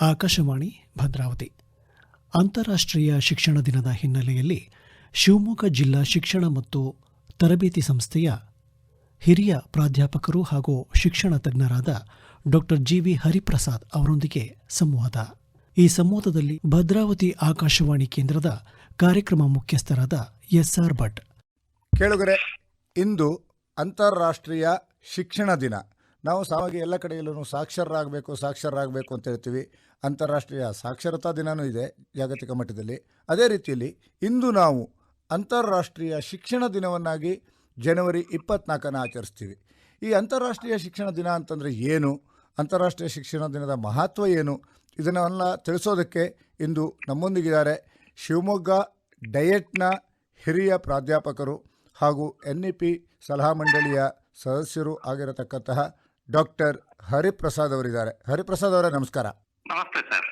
ಆಕಾಶವಾಣಿ ಭದ್ರಾವತಿ. ಅಂತಾರಾಷ್ಟ್ರೀಯ ಶಿಕ್ಷಣ ದಿನದ ಹಿನ್ನೆಲೆಯಲ್ಲಿ ಶಿವಮೊಗ್ಗ ಜಿಲ್ಲಾ ಶಿಕ್ಷಣ ಮತ್ತು ತರಬೇತಿ ಸಂಸ್ಥೆಯ ಹಿರಿಯ ಪ್ರಾಧ್ಯಾಪಕರು ಹಾಗೂ ಶಿಕ್ಷಣ ತಜ್ಞರಾದ ಡಾಕ್ಟರ್ ಜಿವಿ ಹರಿಪ್ರಸಾದ್ ಅವರೊಂದಿಗೆ ಸಂವಾದ. ಈ ಸಂವಾದದಲ್ಲಿ ಭದ್ರಾವತಿ ಆಕಾಶವಾಣಿ ಕೇಂದ್ರದ ಕಾರ್ಯಕ್ರಮ ಮುಖ್ಯಸ್ಥರಾದ ಎಸ್ಆರ್ ಭಟ್. ಕೇಳುಗರೆ, ಇಂದು ಅಂತಾರಾಷ್ಟ್ರೀಯ ಶಿಕ್ಷಣ ದಿನ. ನಾವು ಸಾವಾಗಿ ಎಲ್ಲ ಕಡೆಯಲ್ಲೂ ಸಾಕ್ಷರರಾಗಬೇಕು ಸಾಕ್ಷರರಾಗಬೇಕು ಅಂತ ಹೇಳ್ತೀವಿ. ಅಂತಾರಾಷ್ಟ್ರೀಯ ಸಾಕ್ಷರತಾ ದಿನವೂ ಇದೆ ಜಾಗತಿಕ ಮಟ್ಟದಲ್ಲಿ. ಅದೇ ರೀತಿಯಲ್ಲಿ ಇಂದು ನಾವು ಅಂತಾರಾಷ್ಟ್ರೀಯ ಶಿಕ್ಷಣ ದಿನವನ್ನಾಗಿ ಜನವರಿ ಇಪ್ಪತ್ನಾಲ್ಕನ್ನು ಆಚರಿಸ್ತೀವಿ. ಈ ಅಂತಾರಾಷ್ಟ್ರೀಯ ಶಿಕ್ಷಣ ದಿನ ಅಂತಂದರೆ ಏನು? ಅಂತಾರಾಷ್ಟ್ರೀಯ ಶಿಕ್ಷಣ ದಿನದ ಮಹತ್ವ ಏನು? ಇದನ್ನೆಲ್ಲ ತಿಳಿಸೋದಕ್ಕೆ ಇಂದು ನಮ್ಮೊಂದಿಗಿದ್ದಾರೆ ಶಿವಮೊಗ್ಗ ಡಯಟ್ನ ಹಿರಿಯ ಪ್ರಾಧ್ಯಾಪಕರು ಹಾಗೂ ಎನ್ ಇ ಪಿ ಸಲಹಾ ಮಂಡಳಿಯ ಸದಸ್ಯರು ಆಗಿರತಕ್ಕಂತಹ ಡಾಕ್ಟರ್ ಹರಿಪ್ರಸಾದ್ ಅವರಿದ್ದಾರೆ. ಹರಿಪ್ರಸಾದ್ ಅವರೇ ನಮಸ್ಕಾರ. ನಮಸ್ತೆ ಸರ್.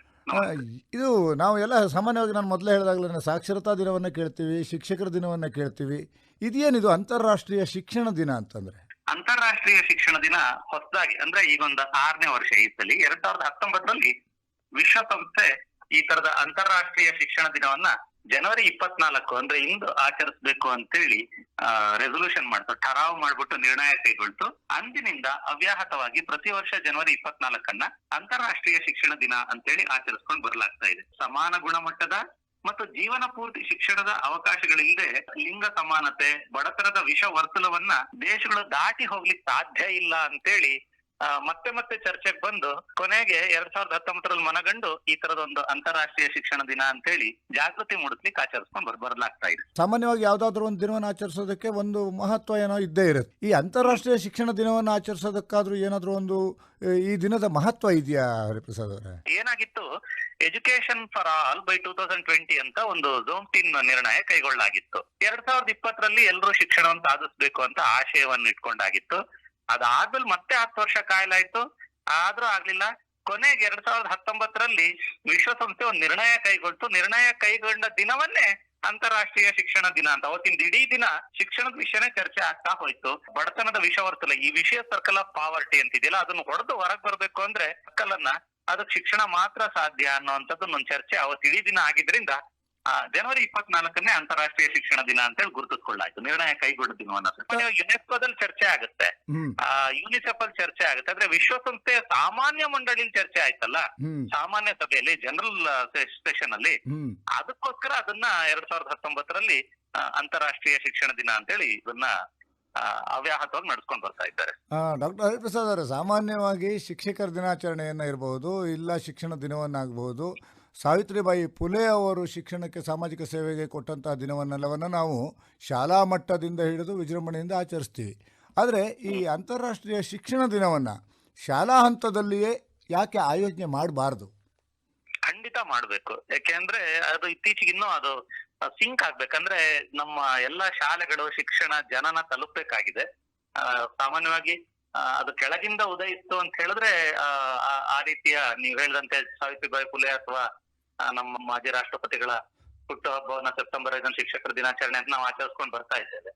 ಇದು ನಾವು ಎಲ್ಲ ಸಾಮಾನ್ಯವಾಗಿ ನಾನು ಮೊದಲೇ ಹೇಳಿದಾಗಲೇ ಸಾಕ್ಷರತಾ ದಿನವನ್ನು ಕೇಳ್ತೀವಿ ಶಿಕ್ಷಕರ ದಿನವನ್ನು ಕೇಳ್ತೀವಿ. ಇದೇನಿದು ಅಂತಾರಾಷ್ಟ್ರೀಯ ಶಿಕ್ಷಣ ದಿನ ಅಂತಂದ್ರೆ? ಅಂತಾರಾಷ್ಟ್ರೀಯ ಶಿಕ್ಷಣ ದಿನ ಹೊಸದಾಗಿ ಅಂದ್ರೆ ಈಗೊಂದು ಆರನೇ ವರ್ಷ ಈ ಸಲ ಎರಡ್ ಸಾವಿರದ ಹತ್ತೊಂಬತ್ತರಲ್ಲಿ ವಿಶ್ವಸಂಸ್ಥೆ ಈ ತರದ ಅಂತಾರಾಷ್ಟ್ರೀಯ ಶಿಕ್ಷಣ ದಿನವನ್ನ ಜನವರಿ ಇಪ್ಪತ್ನಾಲ್ಕು ಅಂದ್ರೆ ಇಂದು ಆಚರಿಸಬೇಕು ಅಂತೇಳಿ ರೆಸೊಲ್ಯೂಷನ್ ಮಾಡ್ತು, ಠರಾವ್ ಮಾಡ್ಬಿಟ್ಟು ನಿರ್ಣಯ ಕೈಗೊಳ್ತು. ಅಂದಿನಿಂದ ಅವ್ಯಾಹತವಾಗಿ ಪ್ರತಿ ವರ್ಷ ಜನವರಿ ಇಪ್ಪತ್ನಾಲ್ಕನ್ನ ಅಂತಾರಾಷ್ಟ್ರೀಯ ಶಿಕ್ಷಣ ದಿನ ಅಂತೇಳಿ ಆಚರಿಸ್ಕೊಂಡು ಬರಲಾಗ್ತಾ ಇದೆ. ಸಮಾನ ಗುಣಮಟ್ಟದ ಮತ್ತು ಜೀವನ ಪೂರ್ತಿ ಶಿಕ್ಷಣದ ಅವಕಾಶಗಳಿಲ್ಲದೆ ಲಿಂಗ ಸಮಾನತೆ, ಬಡತನದ ವಿಷ ವರ್ತುಲವನ್ನ ದೇಶಗಳು ದಾಟಿ ಹೋಗ್ಲಿಕ್ಕೆ ಸಾಧ್ಯ ಇಲ್ಲ ಅಂತೇಳಿ ಮತ್ತೆ ಮತ್ತೆ ಚರ್ಚೆಗೆ ಬಂದು ಕೊನೆಗೆ ಎರಡ್ ಸಾವಿರದ ಹತ್ತೊಂಬತ್ತರಲ್ಲಿ ಮನಗಂಡು ಈ ತರದ ಒಂದು ಅಂತಾರಾಷ್ಟ್ರೀಯ ಶಿಕ್ಷಣ ದಿನ ಅಂತೇಳಿ ಜಾಗೃತಿ ಮೂಡಿಸ್ಲಿಕ್ಕೆ ಆಚರಿಸ್ಕೊಂಡು ಬರಲಾಗ್ತಾ ಬರ್ಲಾಗ್ತಾ ಇದೆ. ಸಾಮಾನ್ಯವಾಗಿ ಯಾವ್ದಾದ್ರು ಒಂದು ದಿನವನ್ನು ಆಚರಿಸೋದಕ್ಕೆ ಒಂದು ಮಹತ್ವ ಏನೋ ಇದ್ದೇ ಇರುತ್ತೆ. ಈ ಅಂತಾರಾಷ್ಟ್ರೀಯ ಶಿಕ್ಷಣ ದಿನವನ್ನು ಆಚರಿಸೋದಕ್ಕಾದ್ರೂ ಏನಾದ್ರೂ ಒಂದು ಈ ದಿನದ ಮಹತ್ವ ಇದೆಯಾ ಹರಿಪ್ರಸಾದ್ ಅವರೇ? ಏನಾಗಿತ್ತು education for all by two thousand twenty ಅಂತ ಒಂದು ಝೋಮ್ ಟೀನ್ ನಿರ್ಣಯ ಕೈಗೊಳ್ಳಲಾಗಿತ್ತು. ಎರಡ್ ಸಾವಿರದ ಇಪ್ಪತ್ತರಲ್ಲಿ ಎಲ್ಲರೂ ಶಿಕ್ಷಣವನ್ನು ಸಾಧಿಸಬೇಕು ಅಂತ ಆಶಯವನ್ನು ಇಟ್ಕೊಂಡಾಗಿತ್ತು. ಅದಾದ್ಮೇಲೆ ಮತ್ತೆ ಹತ್ತು ವರ್ಷ ಕಾಯಲಾಯ್ತು. ಆದ್ರೂ ಆಗ್ಲಿಲ್ಲ. ಕೊನೆಗೆ ಎರಡ್ ಸಾವಿರದ ಹತ್ತೊಂಬತ್ತರಲ್ಲಿ ವಿಶ್ವಸಂಸ್ಥೆ ಒಂದು ನಿರ್ಣಯ ಕೈಗೊಳ್ತು. ನಿರ್ಣಯ ಕೈಗೊಂಡ ದಿನವನ್ನೇ ಅಂತಾರಾಷ್ಟ್ರೀಯ ಶಿಕ್ಷಣ ದಿನ ಅಂತ. ಅವತ್ತಿನ ಇಡೀ ದಿನ ಶಿಕ್ಷಣದ ವಿಷಯನೇ ಚರ್ಚೆ ಆಗ್ತಾ ಹೋಯ್ತು. ಬಡತನದ ವಿಷವರ್ತುಲ ಈ ವಿಷಯ ಸರ್ಕಲ್ ಆಫ್ ಪಾವರ್ಟಿ ಅಂತಿದೆಯಲ್ಲ, ಅದನ್ನು ಹೊಡೆದು ಹೊರಗ್ ಬರ್ಬೇಕು ಅಂದ್ರೆ ಸರ್ಕಲ್ ಅನ್ನ, ಅದಕ್ಕೆ ಶಿಕ್ಷಣ ಮಾತ್ರ ಸಾಧ್ಯ ಅನ್ನುವಂಥದ್ದು ಒಂದು ಚರ್ಚೆ ಅವತ್ತು ಇಡೀ ದಿನ ಆಗಿದ್ರಿಂದ ಜನವರಿ ಇಪ್ಪತ್ನಾಲ್ಕನೇ ಅಂತಾರಾಷ್ಟ್ರೀಯ ಶಿಕ್ಷಣ ದಿನ ಅಂತ ಹೇಳಿ ಗುರುತಿಸ್ಕೊಳ್ಳಾಯ್ತು ನಿರ್ಣಯ ಕೈಗೊಂಡ ದಿನವನ್ನ ಯುನೆಸ್ಕೋದಲ್ಲಿ ಚರ್ಚೆ ಆಗುತ್ತೆ. ಯುನಿಸೆಫ್ ಅಲ್ಲಿ ಚರ್ಚೆ ಆಗುತ್ತೆ. ಅಂದ್ರೆ ವಿಶ್ವಸಂಸ್ಥೆ ಸಾಮಾನ್ಯ ಮಂಡಳಿಲಿ ಚರ್ಚೆ ಆಯ್ತಲ್ಲ? ಸಾಮಾನ್ಯ ಸಭೆಯಲ್ಲಿ ಜನರಲ್ ಸೆಷನ್ ಅಲ್ಲಿ ಅದಕ್ಕೋಸ್ಕರ ಅದನ್ನ ಎರಡ್ ಸಾವಿರದ ಹತ್ತೊಂಬತ್ತರಲ್ಲಿ ಅಂತಾರಾಷ್ಟ್ರೀಯ ಶಿಕ್ಷಣ ದಿನ ಅಂತೇಳಿ ಇದನ್ನ ಆ, ಅವ್ಯಾಹತವಾಗಿ ನಡ್ಸ್ಕೊಂಡ್ ಬರ್ತಾ ಇದ್ದಾರೆ. ಡಾಕ್ಟರ್ ಹರಿಪ್ರಸಾದ್ ಅವರೇ ಸಾಮಾನ್ಯವಾಗಿ ಶಿಕ್ಷಕರ ದಿನಾಚರಣೆಯನ್ನ ಇರಬಹುದು ಇಲ್ಲ ಶಿಕ್ಷಣ ದಿನವನ್ನಾಗಬಹುದು ಸಾವಿತ್ರಿಬಾಯಿ ಫುಲೆ ಅವರು ಶಿಕ್ಷಣಕ್ಕೆ ಸಾಮಾಜಿಕ ಸೇವೆಗೆ ಕೊಟ್ಟಂತಹ ದಿನವನ್ನೆಲ್ಲವನ್ನು ನಾವು ಶಾಲಾ ಮಟ್ಟದಿಂದ ಹಿಡಿದು ವಿಜೃಂಭಣೆಯಿಂದ ಆಚರಿಸ್ತೀವಿ. ಆದರೆ ಈ ಅಂತಾರಾಷ್ಟ್ರೀಯ ಶಿಕ್ಷಣ ದಿನವನ್ನು ಶಾಲಾ ಹಂತದಲ್ಲಿಯೇ ಯಾಕೆ ಆಯೋಜನೆ ಮಾಡಬಾರ್ದು? ಖಂಡಿತ ಮಾಡಬೇಕು. ಯಾಕೆಂದ್ರೆ ಅದು ಇತ್ತೀಚೆಗೆ ಇನ್ನೂ ಅದು ಸಿಂಕ್ ಆಗ್ಬೇಕಂದ್ರೆ ನಮ್ಮ ಎಲ್ಲ ಶಾಲೆಗಳು ಶಿಕ್ಷಣ ಜನನ ತಲುಪಬೇಕಾಗಿದೆ. ಸಾಮಾನ್ಯವಾಗಿ ಅದು ಕೆಳಗಿಂದ ಉದಯಿತ್ತು ಅಂತ ಹೇಳಿದ್ರೆ ಆ, ರೀತಿಯ ನೀವ್ ಹೇಳಿದಂತೆ ಸಾವಿತ್ರಿಬಾಯಿ ಫುಲೆ ಅಥವಾ ನಮ್ಮ ಮಾಜಿ ರಾಷ್ಟ್ರಪತಿಗಳ ಹುಟ್ಟುಹಬ್ಬವನ್ನ ಸೆಪ್ಟೆಂಬರ್ ಐದನ್ನು ಶಿಕ್ಷಕರ ದಿನಾಚರಣೆ ಅಂತ ನಾವು ಆಚರಿಸ್ಕೊಂಡು ಬರ್ತಾ ಇದ್ದೇವೆ.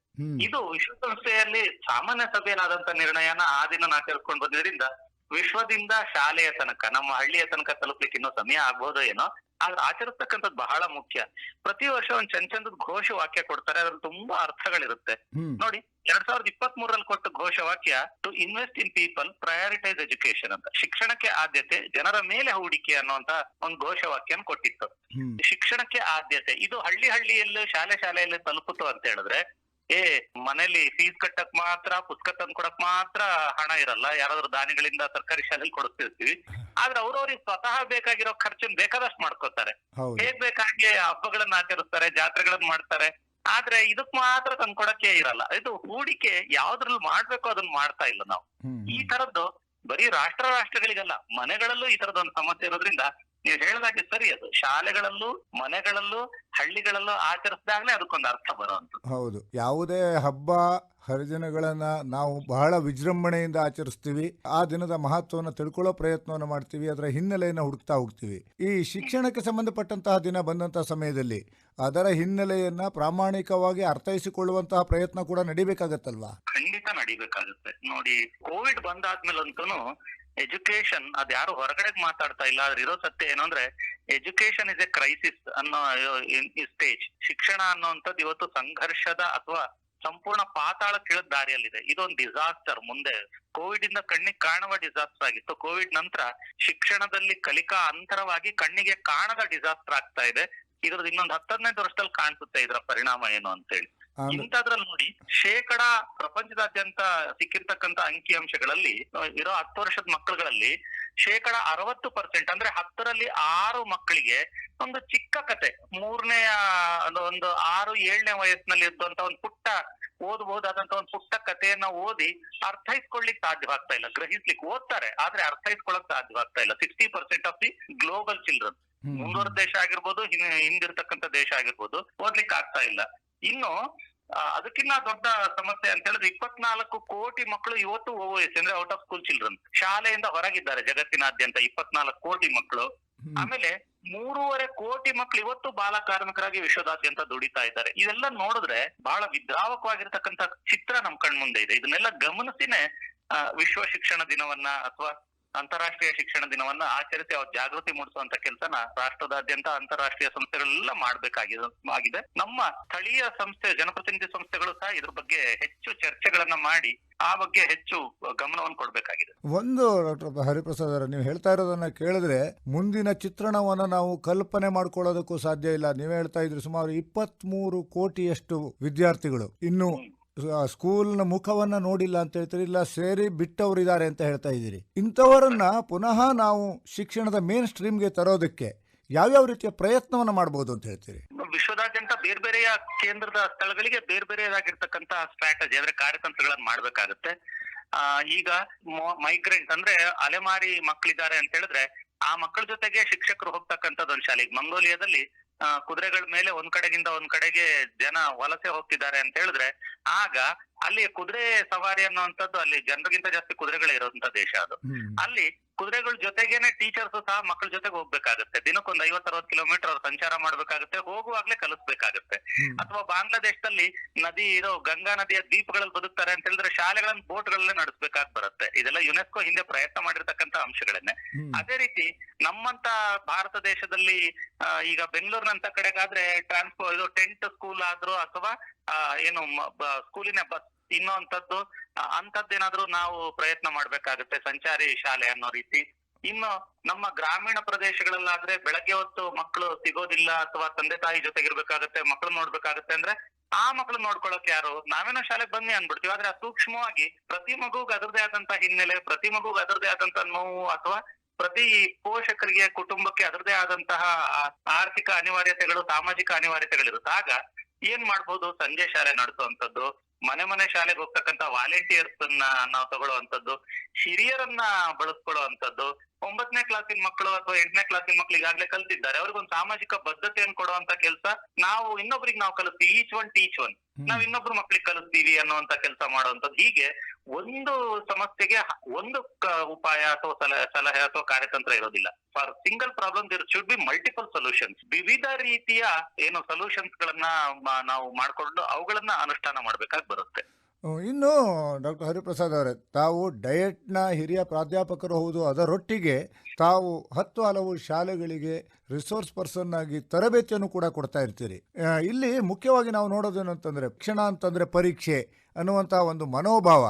ಇದು ವಿಶ್ವಸಂಸ್ಥೆಯಲ್ಲಿ ಸಾಮಾನ್ಯ ಸಭೆಯಲ್ಲಾದಂತ ನಿರ್ಣಯನ ಆ ದಿನ ಆಚರಿಸ್ಕೊಂಡು ಬಂದಿದ್ರಿಂದ ವಿಶ್ವದಿಂದ ಶಾಲೆಯ ತನಕ ನಮ್ಮ ಹಳ್ಳಿಯ ತನಕ ತಲುಪಲಿಕ್ಕೆ ಇನ್ನೂ ಸಮಯ ಆಗ್ಬೋದೋ ಏನೋ ಆದ್ರೆ ಆಚರಿಸ್ತಕ್ಕಂಥದ್ದು ಬಹಳ ಮುಖ್ಯ. ಪ್ರತಿ ವರ್ಷ ಒಂದ್ ಚಂದ ಚಂದದ ಘೋಷ ವಾಕ್ಯ ಕೊಡ್ತಾರೆ ಅದ್ರಲ್ಲಿ ತುಂಬಾ ಅರ್ಥಗಳಿರುತ್ತೆ. ನೋಡಿ ಎರಡ್ ಸಾವಿರದ ಇಪ್ಪತ್ತ್ ಮೂರರಲ್ಲಿ ಕೊಟ್ಟ ಘೋಷವಾಕ್ಯ to invest in people prioritize education ಅಂತ. ಶಿಕ್ಷಣಕ್ಕೆ ಆದ್ಯತೆ ಜನರ ಮೇಲೆ ಹೂಡಿಕೆ ಅನ್ನುವಂತ ಒಂದು ಘೋಷ ವಾಕ್ಯ ಕೊಟ್ಟಿತ್ತು. ಶಿಕ್ಷಣಕ್ಕೆ ಆದ್ಯತೆ. ಇದು ಹಳ್ಳಿ ಹಳ್ಳಿಯಲ್ಲೂ ಶಾಲೆ ಶಾಲೆಯಲ್ಲಿ ತಲುಪಿತು ಅಂತ ಹೇಳಿದ್ರೆ ಏ ಮನೇಲಿ ಫೀಸ್ ಕಟ್ಟಕ್ ಮಾತ್ರ ಪುಸ್ತಕ ತಂದು ಕೊಡಕ್ ಮಾತ್ರ ಹಣ ಇರಲ್ಲ. ಯಾರಾದ್ರೂ ದಾನಿಗಳಿಂದ ಸರ್ಕಾರಿ ಶಾಲೆಯಲ್ಲಿ ಕೊಡಿಸ್ತಿರ್ತೀವಿ. ಆದ್ರೆ ಅವ್ರವ್ರಿಗೆ ಸ್ವತಃ ಬೇಕಾಗಿರೋ ಖರ್ಚನ್ ಬೇಕಾದಷ್ಟು ಮಾಡ್ಕೋತಾರೆ ಹೇಗ್ ಬೇಕಾಗಿ ಹಬ್ಬಗಳನ್ನ ಆಚರಿಸ್ತಾರೆ ಜಾತ್ರೆಗಳನ್ನ ಮಾಡ್ತಾರೆ. ಆದ್ರೆ ಇದಕ್ ಮಾತ್ರ ತಂದ್ಕೊಡಕ್ಕೆ ಇರಲ್ಲ. ಇದು ಹೂಡಿಕೆ ಯಾವ್ದ್ರಲ್ಲಿ ಮಾಡ್ಬೇಕು ಅದನ್ನ ಮಾಡ್ತಾ ಇಲ್ಲ ನಾವು. ಈ ತರದ್ದು ಬರೀ ರಾಷ್ಟ್ರ ರಾಷ್ಟ್ರಗಳಿಗಲ್ಲ ಮನೆಗಳಲ್ಲೂ ಈ ತರದೊಂದು ಸಮಸ್ಯೆ ಇರೋದ್ರಿಂದ ನೀವು ಹೇಳಿದಾಗೆ ಸರಿ ಅದು. ಶಾಲೆಗಳಲ್ಲೂ ಮನೆಗಳಲ್ಲೂ ಹಳ್ಳಿಗಳಲ್ಲೂ ಆಚರಿಸಿದಾಗಲೇ ಅದಕ್ಕೊಂದು ಅರ್ಥ ಬರುವಂತ ಹೌದು. ಯಾವುದೇ ಹಬ್ಬ ಹರಿದಿನಗಳನ್ನ ನಾವು ಬಹಳ ವಿಜೃಂಭಣೆಯಿಂದ ಆಚರಿಸ್ತೀವಿ. ಆ ದಿನದ ಮಹತ್ವವನ್ನು ತಿಳ್ಕೊಳ್ಳೋ ಪ್ರಯತ್ನವನ್ನು ಮಾಡ್ತೀವಿ. ಅದರ ಹಿನ್ನೆಲೆಯನ್ನು ಹುಡುಕ್ತಾ ಹೋಗ್ತೀವಿ. ಈ ಶಿಕ್ಷಣಕ್ಕೆ ಸಂಬಂಧಪಟ್ಟಂತಹ ದಿನ ಬಂದಂತಹ ಸಮಯದಲ್ಲಿ ಅದರ ಹಿನ್ನೆಲೆಯನ್ನ ಪ್ರಾಮಾಣಿಕವಾಗಿ ಅರ್ಥೈಸಿಕೊಳ್ಳುವಂತಹ ಪ್ರಯತ್ನ ಕೂಡ ನಡಿಬೇಕಾಗತ್ತಲ್ವಾ? ಖಂಡಿತ ನಡಿಬೇಕಾಗುತ್ತೆ. ನೋಡಿ ಕೋವಿಡ್ ಬಂದಾದ್ಮೇಲಂತೂ ಎಜುಕೇಶನ್ ಅದ್ ಯಾರು ಹೊರಗಡೆ ಮಾತಾಡ್ತಾ ಇಲ್ಲ, ಆದ್ರೆ ಇರೋ ಸತ್ಯ ಏನು ಅಂದ್ರೆ ಎಜುಕೇಶನ್ ಇಸ್ ಎ ಕ್ರೈಸಿಸ್ ಅನ್ನೋ ಸ್ಟೇಜ್ ಶಿಕ್ಷಣ ಅನ್ನೋಂಥದ್ದು ಇವತ್ತು ಸಂಘರ್ಷದ ಅಥವಾ ಸಂಪೂರ್ಣ ಪಾತಾಳ ಕೀಳದ ದಾರಿಯಲ್ಲಿದೆ. ಇದೊಂದು ಡಿಸಾಸ್ಟರ್ ಮುಂದೆ ಕೋವಿಡ್ ಇಂದ ಕಣ್ಣಿಗೆ ಕಾಣುವ ಡಿಸಾಸ್ಟರ್ ಆಗಿತ್ತು. ಕೋವಿಡ್ ನಂತರ ಶಿಕ್ಷಣದಲ್ಲಿ ಕಲಿಕಾ ಅಂತರವಾಗಿ ಕಣ್ಣಿಗೆ ಕಾಣದ ಡಿಸಾಸ್ಟರ್ ಆಗ್ತಾ ಇದೆ. ಇದ್ರದ್ದು ಇನ್ನೊಂದು ಹತ್ತದೈದು ವರ್ಷದಲ್ಲಿ ಕಾಣಿಸುತ್ತೆ ಇದರ ಪರಿಣಾಮ ಏನು ಅಂತೇಳಿ. ಇಂಥದ್ರಲ್ಲಿ ನೋಡಿ ಶೇಕಡ ಪ್ರಪಂಚದಾದ್ಯಂತ ಸಿಕ್ಕಿರ್ತಕ್ಕಂತ ಅಂಕಿ ಅಂಶಗಳಲ್ಲಿ ಇರೋ ಹತ್ತು ವರ್ಷದ ಮಕ್ಕಳುಗಳಲ್ಲಿ ಶೇಕಡ ಅರವತ್ತು ಪರ್ಸೆಂಟ್ ಅಂದ್ರೆ ಹತ್ತರಲ್ಲಿ ಆರು ಮಕ್ಕಳಿಗೆ ಒಂದು ಚಿಕ್ಕ ಕತೆ ಮೂರನೇ ಒಂದು ಆರು ಏಳನೇ ವಯಸ್ಸಿನಲ್ಲಿ ಇದ್ದಂತ ಒಂದು ಪುಟ್ಟ ಓದಬಹುದಾದಂತ ಒಂದು ಪುಟ್ಟ ಕಥೆಯನ್ನ ಓದಿ ಅರ್ಥೈಸ್ಕೊಳ್ಳಿಕ್ ಸಾಧ್ಯವಾಗ್ತಾ ಇಲ್ಲ. ಗ್ರಹಿಸ್ಲಿಕ್ಕೆ ಓದ್ತಾರೆ ಆದ್ರೆ ಅರ್ಥೈಸ್ಕೊಳ್ಳಕ್ ಸಾಧ್ಯವಾಗ್ತಾ ಇಲ್ಲ. Sixty percent of the global children. ಮುಂದುವರೆದ ದೇಶ ಆಗಿರ್ಬೋದು ಹಿಂದಿರ್ತಕ್ಕಂಥ ದೇಶ ಆಗಿರ್ಬೋದು ಓದ್ಲಿಕ್ಕೆ ಆಗ್ತಾ ಇಲ್ಲ. ಇನ್ನು ಅದಕ್ಕಿನ್ನ ದೊಡ್ಡ ಸಮಸ್ಯೆ ಅಂತ ಹೇಳಿದ್ರೆ ಇಪ್ಪತ್ನಾಲ್ಕು ಕೋಟಿ ಮಕ್ಕಳು ಇವತ್ತು ಓಎಸ್ ಅಂದ್ರೆ ಔಟ್ ಆಫ್ ಸ್ಕೂಲ್ ಚಿಲ್ಡ್ರನ್ ಶಾಲೆಯಿಂದ ಹೊರಗಿದ್ದಾರೆ ಜಗತ್ತಿನಾದ್ಯಂತ ಇಪ್ಪತ್ನಾಲ್ಕು ಕೋಟಿ ಮಕ್ಕಳು. ಆಮೇಲೆ ಮೂರುವರೆ ಕೋಟಿ ಮಕ್ಕಳು ಇವತ್ತು ಬಾಲ ಕಾರ್ಮಿಕರಾಗಿ ವಿಶ್ವದಾದ್ಯಂತ ದುಡಿತಾ ಇದ್ದಾರೆ. ಇದೆಲ್ಲ ನೋಡಿದ್ರೆ ಬಹಳ ವಿದ್ರಾವಕವಾಗಿರ್ತಕ್ಕಂಥ ಚಿತ್ರ ನಮ್ ಕಣ್ಮುಂದೆ ಇದೆ. ಇದನ್ನೆಲ್ಲ ಗಮನಿಸಿನೇ ವಿಶ್ವ ಶಿಕ್ಷಣ ದಿನವನ್ನ ಅಥವಾ ಅಂತಾರಾಷ್ಟ್ರೀಯ ಶಿಕ್ಷಣ ದಿನವನ್ನ ಆಚರಿಸಿ ಅವ್ರ ಜಾಗೃತಿ ಮೂಡಿಸುವಂತ ಕೆಲಸನ ರಾಷ್ಟ್ರದಾದ್ಯಂತ ಅಂತಾರಾಷ್ಟ್ರೀಯ ಸಂಸ್ಥೆಗಳೆಲ್ಲ ಮಾಡಬೇಕಾಗಿದೆ ಆಗಿದೆ. ನಮ್ಮ ಸ್ಥಳೀಯ ಸಂಸ್ಥೆ ಜನಪ್ರತಿನಿಧಿ ಸಂಸ್ಥೆಗಳು ಸಹ ಇದ್ರ ಬಗ್ಗೆ ಹೆಚ್ಚು ಚರ್ಚೆಗಳನ್ನ ಮಾಡಿ ಆ ಬಗ್ಗೆ ಹೆಚ್ಚು ಗಮನವನ್ನು ಕೊಡಬೇಕಾಗಿದೆ. ಒಂದು ಡಾಕ್ಟರ್ ಹರಿಪ್ರಸಾದ್ ಅವರ ನೀವು ಹೇಳ್ತಾ ಇರೋದನ್ನ ಕೇಳಿದ್ರೆ ಮುಂದಿನ ಚಿತ್ರಣವನ್ನ ನಾವು ಕಲ್ಪನೆ ಮಾಡ್ಕೊಳ್ಳೋದಕ್ಕೂ ಸಾಧ್ಯ ಇಲ್ಲ. ನೀವು ಹೇಳ್ತಾ ಇದ್ರಿ ಸುಮಾರು ಇಪ್ಪತ್ಮೂರು ಕೋಟಿಯಷ್ಟು ವಿದ್ಯಾರ್ಥಿಗಳು. ಇನ್ನು ಸ್ಕೂಲ್ನ ಮುಖವನ್ನ ನೋಡಿಲ್ಲ ಅಂತ ಹೇಳ್ತೀರಿ, ಇಲ್ಲ ಸೇರಿ ಬಿಟ್ಟವರಿದ್ದಾರೆ ಅಂತ ಹೇಳ್ತಾ ಇದ್ದೀರಿ. ಇಂಥವರನ್ನು ಪುನಃ ನಾವು ಶಿಕ್ಷಣದ ಮೇನ್ ಸ್ಟ್ರೀಮ್ಗೆ ತರೋದಕ್ಕೆ ಯಾವ್ಯಾವ ರೀತಿಯ ಪ್ರಯತ್ನವನ್ನ ಮಾಡಬಹುದು ಅಂತ ಹೇಳ್ತೀರಿ? ವಿಶ್ವದಾದ್ಯಂತ ಬೇರೆ ಬೇರೆಯ ಕೇಂದ್ರದ ಸ್ಥಳಗಳಿಗೆ ಬೇರೆ ಬೇರೆಯದಾಗಿರ್ತಕ್ಕಂತಹ ಸ್ಟ್ರಾಟಜಿ ಅಂದ್ರೆ ಕಾರ್ಯತಂತ್ರಗಳನ್ನ ಮಾಡ್ಬೇಕಾಗುತ್ತೆ. ಈಗ ಮೈಗ್ರೆಂಟ್ ಅಂದ್ರೆ ಅಲೆಮಾರಿ ಮಕ್ಕಳಿದ್ದಾರೆ ಅಂತ ಹೇಳಿದ್ರೆ ಆ ಮಕ್ಕಳ ಜೊತೆಗೆ ಶಿಕ್ಷಕರು ಹೋಗ್ತಕ್ಕಂಥದ್ದು ಒಂದು ಶಾಲೆ. ಈಗ ಮಂಗೋಲಿಯಾದಲ್ಲಿ ಕುದುರೆಗಳ ಮೇಲೆ ಒಂದ್ ಕಡೆಗಿಂದ ಒಂದ್ ಕಡೆಗೆ ಜನ ವಲಸೆ ಹೋಗ್ತಿದ್ದಾರೆ ಅಂತ ಹೇಳಿದ್ರೆ ಆಗ ಅಲ್ಲಿ ಕುದುರೆ ಸವಾರಿ ಅನ್ನುವಂಥದ್ದು ಅಲ್ಲಿ ಜನರಿಗಿಂತ ಜಾಸ್ತಿ ಕುದುರೆಗಳೇ ಇರುವಂತ ದೇಶ ಅದು. ಅಲ್ಲಿ ಕುದುರೆಗಳ ಜೊತೆಗೇನೆ ಟೀಚರ್ಸ್ ಸಹ ಮಕ್ಕಳ ಜೊತೆಗೆ ಹೋಗ್ಬೇಕಾಗುತ್ತೆ. ದಿನಕ್ಕೊಂದು ಐವತ್ತ ಅರವತ್ ಕಿಲೋಮೀಟರ್ ಅವ್ರು ಸಂಚಾರ ಮಾಡ್ಬೇಕಾಗುತ್ತೆ. ಹೋಗುವಾಗ್ಲೇ ಕಲಿಸ್ಬೇಕಾಗುತ್ತೆ. ಅಥವಾ ಬಾಂಗ್ಲಾದೇಶದಲ್ಲಿ ನದಿ ಇರೋ ಗಂಗಾ ನದಿಯ ದ್ವೀಪಗಳಲ್ಲಿ ಬದುಕ್ತಾರೆ ಅಂತ ಹೇಳಿದ್ರೆ ಶಾಲೆಗಳನ್ನ ಬೋಟ್ಗಳಲ್ಲೇ ನಡೆಸಬೇಕಾಗಿ ಬರುತ್ತೆ. ಇದೆಲ್ಲ ಯುನೆಸ್ಕೋ ಹಿಂದೆ ಪ್ರಯತ್ನ ಮಾಡಿರ್ತಕ್ಕಂತ ಅಂಶಗಳನ್ನೇ. ಅದೇ ರೀತಿ ನಮ್ಮಂತ ಭಾರತ ದೇಶದಲ್ಲಿ ಈಗ ಬೆಂಗಳೂರಿನಂತ ಕಡೆಗಾದ್ರೆ ಟ್ರಾನ್ಸ್ಪೋ ಇದು ಟೆಂಟ್ ಸ್ಕೂಲ್ ಆದ್ರೂ ಅಥವಾ ಏನು ಬ- ಸ್ಕೂಲಿನ ಬಸ್ ಇನ್ನೊಂಥದ್ದು ಅಂತದ್ದೇನಾದ್ರೂ ನಾವು ಪ್ರಯತ್ನ ಮಾಡ್ಬೇಕಾಗುತ್ತೆ ಸಂಚಾರಿ ಶಾಲೆ ಅನ್ನೋ ರೀತಿ. ಇನ್ನು ನಮ್ಮ ಗ್ರಾಮೀಣ ಪ್ರದೇಶಗಳಲ್ಲಾದ್ರೆ ಬೆಳಗ್ಗೆ ಹೊತ್ತು ಮಕ್ಕಳು ಸಿಗೋದಿಲ್ಲ ಅಥವಾ ತಂದೆ ತಾಯಿ ಜೊತೆಗಿರ್ಬೇಕಾಗತ್ತೆ ಮಕ್ಕಳು ನೋಡ್ಬೇಕಾಗತ್ತೆ ಅಂದ್ರೆ ಆ ಮಕ್ಕಳು ನೋಡ್ಕೊಳಕ್ ಯಾರು? ನಾವೇನೋ ಶಾಲೆಗೆ ಬನ್ನಿ ಅನ್ಬಿಡ್ತೀವಿ ಆದ್ರೆ ಆ ಸೂಕ್ಷ್ಮವಾಗಿ ಪ್ರತಿ ಮಗುಗ್ ಅದರದೇ ಆದಂತ ಹಿನ್ನೆಲೆ, ಪ್ರತಿ ಮಗುಗ್ ಅದರದೇ ಆದಂತ ನೋವು ಅಥವಾ ಪ್ರತಿ ಪೋಷಕರಿಗೆ ಕುಟುಂಬಕ್ಕೆ ಅದರದೇ ಆದಂತಹ ಆ- ಆರ್ಥಿಕ ಅನಿವಾರ್ಯತೆಗಳು, ಸಾಮಾಜಿಕ ಅನಿವಾರ್ಯತೆಗಳಿರುತ್ತೆ ಆಗ ಏನ್ ಮಾಡ್ಬೋದು? ಸಂಜೆ ಶಾಲೆ ನಡೆಸುವಂತದ್ದು ಮನೆ ಮನೆ ಶಾಲೆಗೆ ಹೋಗ್ತಕ್ಕಂತ ವಾಲಂಟಿಯರ್ಸ್ ಅನ್ನ ನಾವು ತಗೊಳ್ಳುವಂತದ್ದು ಹಿರಿಯರನ್ನ ಬಳಸ್ಕೊಳ್ಳುವಂತದ್ದು ಒಂಬತ್ತನೇ ಕ್ಲಾಸಿನ ಮಕ್ಕಳು ಅಥವಾ ಎಂಟನೇ ಕ್ಲಾಸಿನ ಮಕ್ಕಳು ಈಗಾಗಲೇ ಕಲ್ತಿದ್ದಾರೆ. ಅವ್ರಿಗೊಂದು ಸಾಮಾಜಿಕ ಬದ್ಧತೆಯನ್ನು ಕೊಡುವಂತ ಕೆಲಸ ನಾವು ಇನ್ನೊಬ್ರಿಗೆ ನಾವು ಕಲಿಸ್ತೀವಿ ಈಚ್ ಒನ್ ಟೀಚ್ ಒನ್ ನಾವ್ ಇನ್ನೊಬ್ರು ಮಕ್ಳಿಗೆ ಕಲಿಸ್ತೀವಿ ಅನ್ನುವಂತ ಕೆಲಸ ಮಾಡುವಂತದ್ದು ಹೀಗೆ ಒಂದು ಸಮಸ್ಯೆಗೆ ಒಂದು ಉಪಾಯ ಅಥವಾ ಸಲಹೆ ಅಥವಾ ಕಾರ್ಯತಂತ್ರ ಇರೋದಿಲ್ಲ. For single problem there should be multiple solutions. ವಿವಿಧ ರೀತಿಯ ಏನು ಸೊಲ್ಯೂಷನ್ಸ್ ಗಳನ್ನ ನಾವು ಮಾಡ್ಕೊಂಡು ಅವುಗಳನ್ನ ಅನುಷ್ಠಾನ ಮಾಡ್ಬೇಕಾಗಿ ಬರುತ್ತೆ. ಇನ್ನು ಡಾಕ್ಟರ್ ಹರಿಪ್ರಸಾದ್ ಅವರೇ, ತಾವು ಡಯಟ್ನ ಹಿರಿಯ ಪ್ರಾಧ್ಯಾಪಕರು ಹೌದು ಅದರೊಟ್ಟಿಗೆ ತಾವು ಹತ್ತು ಹಲವು ಶಾಲೆಗಳಿಗೆ ರಿಸೋರ್ಸ್ ಪರ್ಸನ್ ಆಗಿ ತರಬೇತಿಯನ್ನು ಕೂಡ ಕೊಡ್ತಾ ಇರ್ತೀರಿ. ಇಲ್ಲಿ ಮುಖ್ಯವಾಗಿ ನಾವು ನೋಡೋದೇನು ಶಿಕ್ಷಣ ಅಂತಂದರೆ ಪರೀಕ್ಷೆ ಅನ್ನುವಂಥ ಒಂದು ಮನೋಭಾವ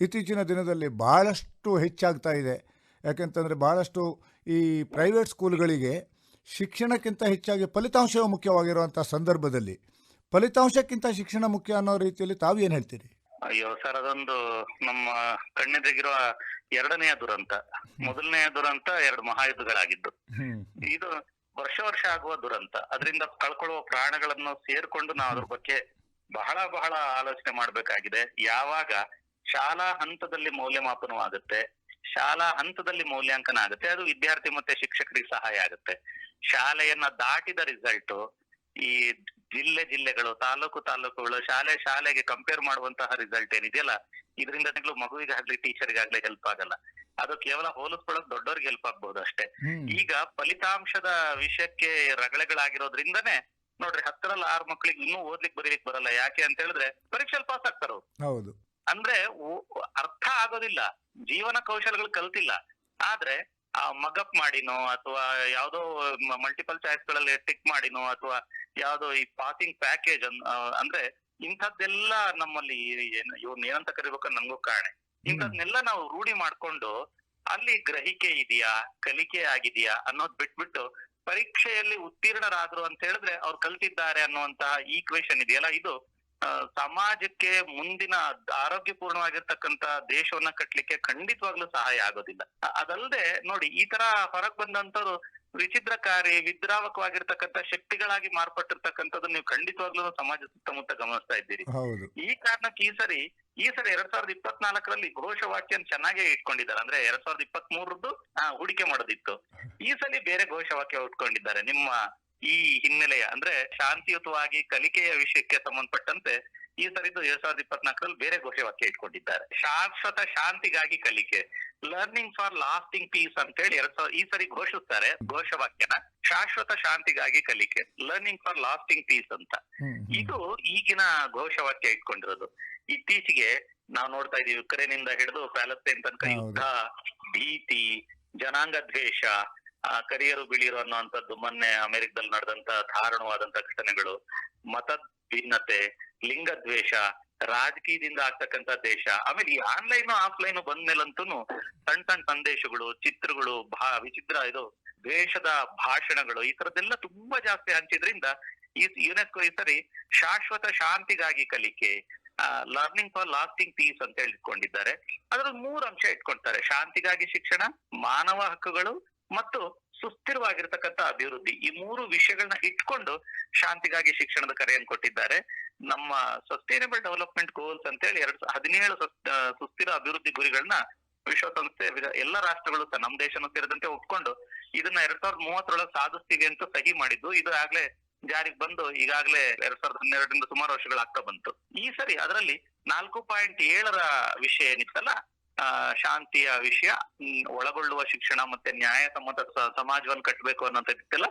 ಇತ್ತೀಚಿನ ದಿನದಲ್ಲಿ ಬಹಳಷ್ಟು ಹೆಚ್ಚಾಗ್ತಾ ಇದೆ. ಯಾಕೆಂತಂದರೆ ಬಹಳಷ್ಟು ಈ ಪ್ರೈವೇಟ್ ಸ್ಕೂಲ್ಗಳಿಗೆ ಶಿಕ್ಷಣಕ್ಕಿಂತ ಹೆಚ್ಚಾಗಿ ಫಲಿತಾಂಶವೇ ಮುಖ್ಯವಾಗಿರುವಂಥ ಸಂದರ್ಭದಲ್ಲಿ ಫಲಿತಾಂಶಕ್ಕಿಂತ ಶಿಕ್ಷಣ ಮುಖ್ಯ ಅನ್ನೋ ರೀತಿಯಲ್ಲಿ ತಾವು ಏನ್ ಹೇಳ್ತೀರಿ? ಅಯ್ಯೋ ಸರ್ ಅದೊಂದು ನಮ್ಮ ಕಣ್ಣೆದುರಿಗಿರುವ ಎರಡನೆಯ ದುರಂತ. ಮೊದಲನೆಯ ದುರಂತ ಎರಡು ಮಹಾಯುದ್ಧಗಳಾಗಿದ್ದು ಇದು ವರ್ಷ ವರ್ಷ ಆಗುವ ದುರಂತ. ಅದರಿಂದ ಕಳ್ಕೊಳ್ಳುವ ಪ್ರಾಣಗಳನ್ನು ಸೇರ್ಕೊಂಡು ನಾವು ಅದ್ರ ಬಗ್ಗೆ ಬಹಳ ಬಹಳ ಆಲೋಚನೆ ಮಾಡ್ಬೇಕಾಗಿದೆ. ಯಾವಾಗ ಶಾಲಾ ಹಂತದಲ್ಲಿ ಮೌಲ್ಯಮಾಪನವಾಗುತ್ತೆ ಶಾಲಾ ಹಂತದಲ್ಲಿ ಮೌಲ್ಯಾಂಕನ ಆಗುತ್ತೆ ಅದು ವಿದ್ಯಾರ್ಥಿ ಮತ್ತೆ ಶಿಕ್ಷಕರಿಗೆ ಸಹಾಯ ಆಗುತ್ತೆ. ಶಾಲೆಯನ್ನ ದಾಟಿದ ರಿಸಲ್ಟ್ ಈ ಜಿಲ್ಲೆ ಜಿಲ್ಲೆಗಳು ತಾಲೂಕು ತಾಲೂಕುಗಳು ಶಾಲೆ ಶಾಲೆಗೆ ಕಂಪೇರ್ ಮಾಡುವಂತಹ ರಿಸಲ್ಟ್ ಏನಿದೆಯಲ್ಲ ಇದರಿಂದ ಮಗುವಿಗೆ ಆಗ್ಲಿ ಟೀಚರ್ಗೆ ಆಗ್ಲಿ ಹೆಲ್ಪ್ ಆಗಲ್ಲ. ಅದು ಕೇವಲ ಹೋಲಿಸ್ಕೊಳ್ಳೋದು ದೊಡ್ಡವ್ರಿಗೆ ಹೆಲ್ಪ್ ಆಗ್ಬಹುದು ಅಷ್ಟೇ. ಈಗ ಫಲಿತಾಂಶದ ವಿಷಯಕ್ಕೆ ರಗಳೆಗಳಾಗಿರೋದ್ರಿಂದನೇ ನೋಡ್ರಿ ಹತ್ತರಲ್ಲಿ ಆರು ಮಕ್ಳಿಗೆ ಇನ್ನೂ ಓದ್ಲಿಕ್ಕೆ ಬರೀಲಿಕ್ಕೆ ಬರಲ್ಲ. ಯಾಕೆ ಅಂತ ಹೇಳಿದ್ರೆ ಪರೀಕ್ಷೆಯಲ್ಲಿ ಪಾಸ್ ಆಗ್ತಾರ. ಹೌದು. ಅಂದ್ರೆ ಅರ್ಥ ಆಗೋದಿಲ್ಲ. ಜೀವನ ಕೌಶಲ್ಯಗಳು ಕಲ್ತಿಲ್ಲ. ಆದ್ರೆ ಆ ಮಗಪ್ ಮಾಡಿನೋ ಅಥವಾ ಯಾವ್ದೋ ಮಲ್ಟಿಪಲ್ ಚಾಯ್ಸ್ಗಳಲ್ಲಿ ಟಿಕ್ ಮಾಡಿನೋ ಅಥವಾ ಯಾವ್ದೋ ಈ ಪಾಸಿಂಗ್ ಪ್ಯಾಕೇಜ್ ಅಂದ್ರೆ ಇಂಥದ್ದೆಲ್ಲ ನಮ್ಮಲ್ಲಿ ಏನ್- ಇವ್ರನ್ನ ಏನಂತ ಕರಿಬೇಕು ನಮಗೂ ಕಾರಣ. ಇಂಥದ್ನೆಲ್ಲ ನಾವು ರೂಢಿ ಮಾಡ್ಕೊಂಡು ಅಲ್ಲಿ ಗ್ರಹಿಕೆ ಇದೆಯಾ ಕಲಿಕೆ ಆಗಿದೆಯಾ ಅನ್ನೋದ್ ಬಿಟ್ಬಿಟ್ಟು ಪರೀಕ್ಷೆಯಲ್ಲಿ ಉತ್ತೀರ್ಣರಾದ್ರು ಅಂತ ಹೇಳಿದ್ರೆ ಅವ್ರು ಕಲ್ತಿದ್ದಾರೆ ಅನ್ನುವಂತಹ ಈಕ್ವೇಶನ್ ಇದೆಯಲ್ಲ ಇದು ಸಮಾಜಕ್ಕೆ ಮುಂದಿನ ಆರೋಗ್ಯಪೂರ್ಣವಾಗಿರ್ತಕ್ಕಂತ ದೇಶವನ್ನ ಕಟ್ಲಿಕ್ಕೆ ಖಂಡಿತವಾಗ್ಲೂ ಸಹಾಯ ಆಗೋದಿಲ್ಲ. ಅದಲ್ಲದೆ ನೋಡಿ ಈ ತರ ಹೊರಗ್ ಬಂದಂತವ್ರು ವಿಚಿತ್ರಕಾರಿ ವಿದ್ರಾವಕವಾಗಿರ್ತಕ್ಕಂಥ ಶಕ್ತಿಗಳಾಗಿ ಮಾರ್ಪಟ್ಟಿರ್ತಕ್ಕಂಥದ್ದು ನೀವು ಖಂಡಿತವಾಗ್ಲೂ ಸಮಾಜ ಸುತ್ತಮುತ್ತ ಗಮನಿಸ್ತಾ ಇದ್ದೀರಿ. ಈ ಕಾರಣಕ್ಕೆ ಈ ಸರಿ ಈ ಸರಿ ಎರಡ್ ಸಾವಿರದ ಇಪ್ಪತ್ನಾಲ್ಕರಲ್ಲಿ ಘೋಷವಾಕ್ಯ ಚೆನ್ನಾಗೇ ಇಟ್ಕೊಂಡಿದ್ದಾರೆ. ಅಂದ್ರೆ ಎರಡ್ ಸಾವಿರದ ಇಪ್ಪತ್ತ್ ಮೂರದ್ದು ಹೂಡಿಕೆ ಮಾಡೋದಿತ್ತು. ಈ ಸಲ ಬೇರೆ ಘೋಷವಾಕ್ಯ ಉಟ್ಕೊಂಡಿದ್ದಾರೆ. ನಿಮ್ಮ ಈ ಹಿನ್ನೆಲೆಯ ಅಂದ್ರೆ ಶಾಂತಿಯುತವಾಗಿ ಕಲಿಕೆಯ ವಿಷಯಕ್ಕೆ ಸಂಬಂಧಪಟ್ಟಂತೆ ಈ ಸರಿದು ಎರಡ್ ಸಾವಿರದ ಇಪ್ಪತ್ನಾಲ್ಕರಲ್ಲಿ ಬೇರೆ ಘೋಷವಾಕ್ಯ ಇಟ್ಕೊಂಡಿದ್ದಾರೆ. ಶಾಶ್ವತ ಶಾಂತಿಗಾಗಿ ಕಲಿಕೆ. ಲರ್ನಿಂಗ್ ಫಾರ್ ಲಾಸ್ಟಿಂಗ್ ಪೀಸ್ ಅಂತ ಹೇಳಿ ಎರಡ್ ಸಾವಿರ ಈ ಸರಿ ಘೋಷಿಸ್ತಾರೆ ಘೋಷವಾಕ್ಯನ ಶಾಶ್ವತ ಶಾಂತಿಗಾಗಿ ಕಲಿಕೆ ಲರ್ನಿಂಗ್ ಫಾರ್ ಲಾಸ್ಟಿಂಗ್ ಪೀಸ್ ಅಂತ. ಇದು ಈಗಿನ ಘೋಷವಾಕ್ಯ ಇಟ್ಕೊಂಡಿರೋದು. ಇತ್ತೀಚೆಗೆ ನಾವು ನೋಡ್ತಾ ಇದೀವಿ ಯುಕ್ರೇನ್ ಇಂದ ಹಿಡಿದು ಪ್ಯಾಲಸ್ತೇನ್ ತನಕ ಯುದ್ಧ ಭೀತಿ ಜನಾಂಗ ದ್ವೇಷ ಕರಿಯರು ಬಿಳಿರು ಅನ್ನುವಂಥದ್ದು ಮೊನ್ನೆ ಅಮೆರಿಕದಲ್ಲಿ ನಡೆದಂತ ದಾರುಣವಾದಂತ ಘಟನೆಗಳು ಮತ ಭಿನ್ನತೆ ಲಿಂಗ ದ್ವೇಷ ರಾಜಕೀಯದಿಂದ ಆಗ್ತಕ್ಕಂತ ದೇಶ. ಆಮೇಲೆ ಈ ಆನ್ಲೈನ್ ಆಫ್ಲೈನ್ ಬಂದ್ಮೇಲಂತೂ ಸಣ್ಣ ಸಣ್ಣ ಸಂದೇಶಗಳು, ಚಿತ್ರಗಳು, ಭಾ, ವಿಚಿತ್ರ ಇದು ದ್ವೇಷದ ಭಾಷಣಗಳು ಈ ತರದ್ದೆಲ್ಲ ತುಂಬಾ ಜಾಸ್ತಿ ಹಂಚಿದ್ರಿಂದ ಈ ಯುನೆಸ್ಕೋ ಈ ಸರಿ ಶಾಶ್ವತ ಶಾಂತಿಗಾಗಿ ಕಲಿಕೆ ಲರ್ನಿಂಗ್ ಫಾರ್ ಲಾಸ್ಟಿಂಗ್ ಪೀಸ್ ಅಂತ ಹೇಳಿ ಇಟ್ಕೊಂಡಿದ್ದಾರೆ ಅದ್ರಲ್ಲಿ ಮೂರು ಅಂಶ ಇಟ್ಕೊಳ್ತಾರೆ ಶಾಂತಿಗಾಗಿ ಶಿಕ್ಷಣ, ಮಾನವ ಹಕ್ಕುಗಳು ಮತ್ತು ಸುಸ್ಥಿರವಾಗಿರ್ತಕ್ಕಂಥ ಅಭಿವೃದ್ಧಿ. ಈ ಮೂರು ವಿಷಯಗಳನ್ನ ಇಟ್ಕೊಂಡು ಶಾಂತಿಗಾಗಿ ಶಿಕ್ಷಣದ ಕರೆಯನ್ನು ಕೊಟ್ಟಿದ್ದಾರೆ. ನಮ್ಮ ಸಸ್ಟೈನಬಲ್ ಡೆವಲಪ್ಮೆಂಟ್ ಗೋಲ್ಸ್ ಅಂತ ಹೇಳಿ ಎರಡ್ ಹದಿನೇಳು ಸುಸ್ಥಿರ ಅಭಿವೃದ್ಧಿ ಗುರಿಗಳನ್ನ ವಿಶ್ವಸಂಸ್ಥೆ ಎಲ್ಲ ರಾಷ್ಟ್ರಗಳು ಸಹ ನಮ್ಮ ದೇಶನೂ ಸೇರಿದಂತೆ ಒಪ್ಕೊಂಡು ಇದನ್ನ ಎರಡ್ ಸಾವಿರದ ಮೂವತ್ತರೊಳಗೆ ಸಾಧಿಸ್ತೀವಿ ಅಂತ ಸಹಿ ಮಾಡಿದ್ದು. ಇದು ಆಗ್ಲೇ ಜಾರಿಗೆ ಬಂದು ಈಗಾಗಲೇ ಎರಡ್ ಸಾವಿರದ ಹನ್ನೆರಡರಿಂದ ಸುಮಾರು ವರ್ಷಗಳಾಗ್ತಾ ಬಂತು. ಈ ಸರಿ ಅದರಲ್ಲಿ ನಾಲ್ಕು ಪಾಯಿಂಟ್ ಏಳರ ವಿಷಯ ಏನಿತ್ತಲ್ಲ ಶಾಂತಿಯ ವಿಷಯ ಒಳಗೊಳ್ಳುವ ಶಿಕ್ಷಣ ಮತ್ತೆ ನ್ಯಾಯ ಸಮ್ಮತ ಸಮಾಜವನ್ನು ಕಟ್ಟಬೇಕು ಅನ್ನೋಂಥದ್ದಿತ್ತಲ್ಲ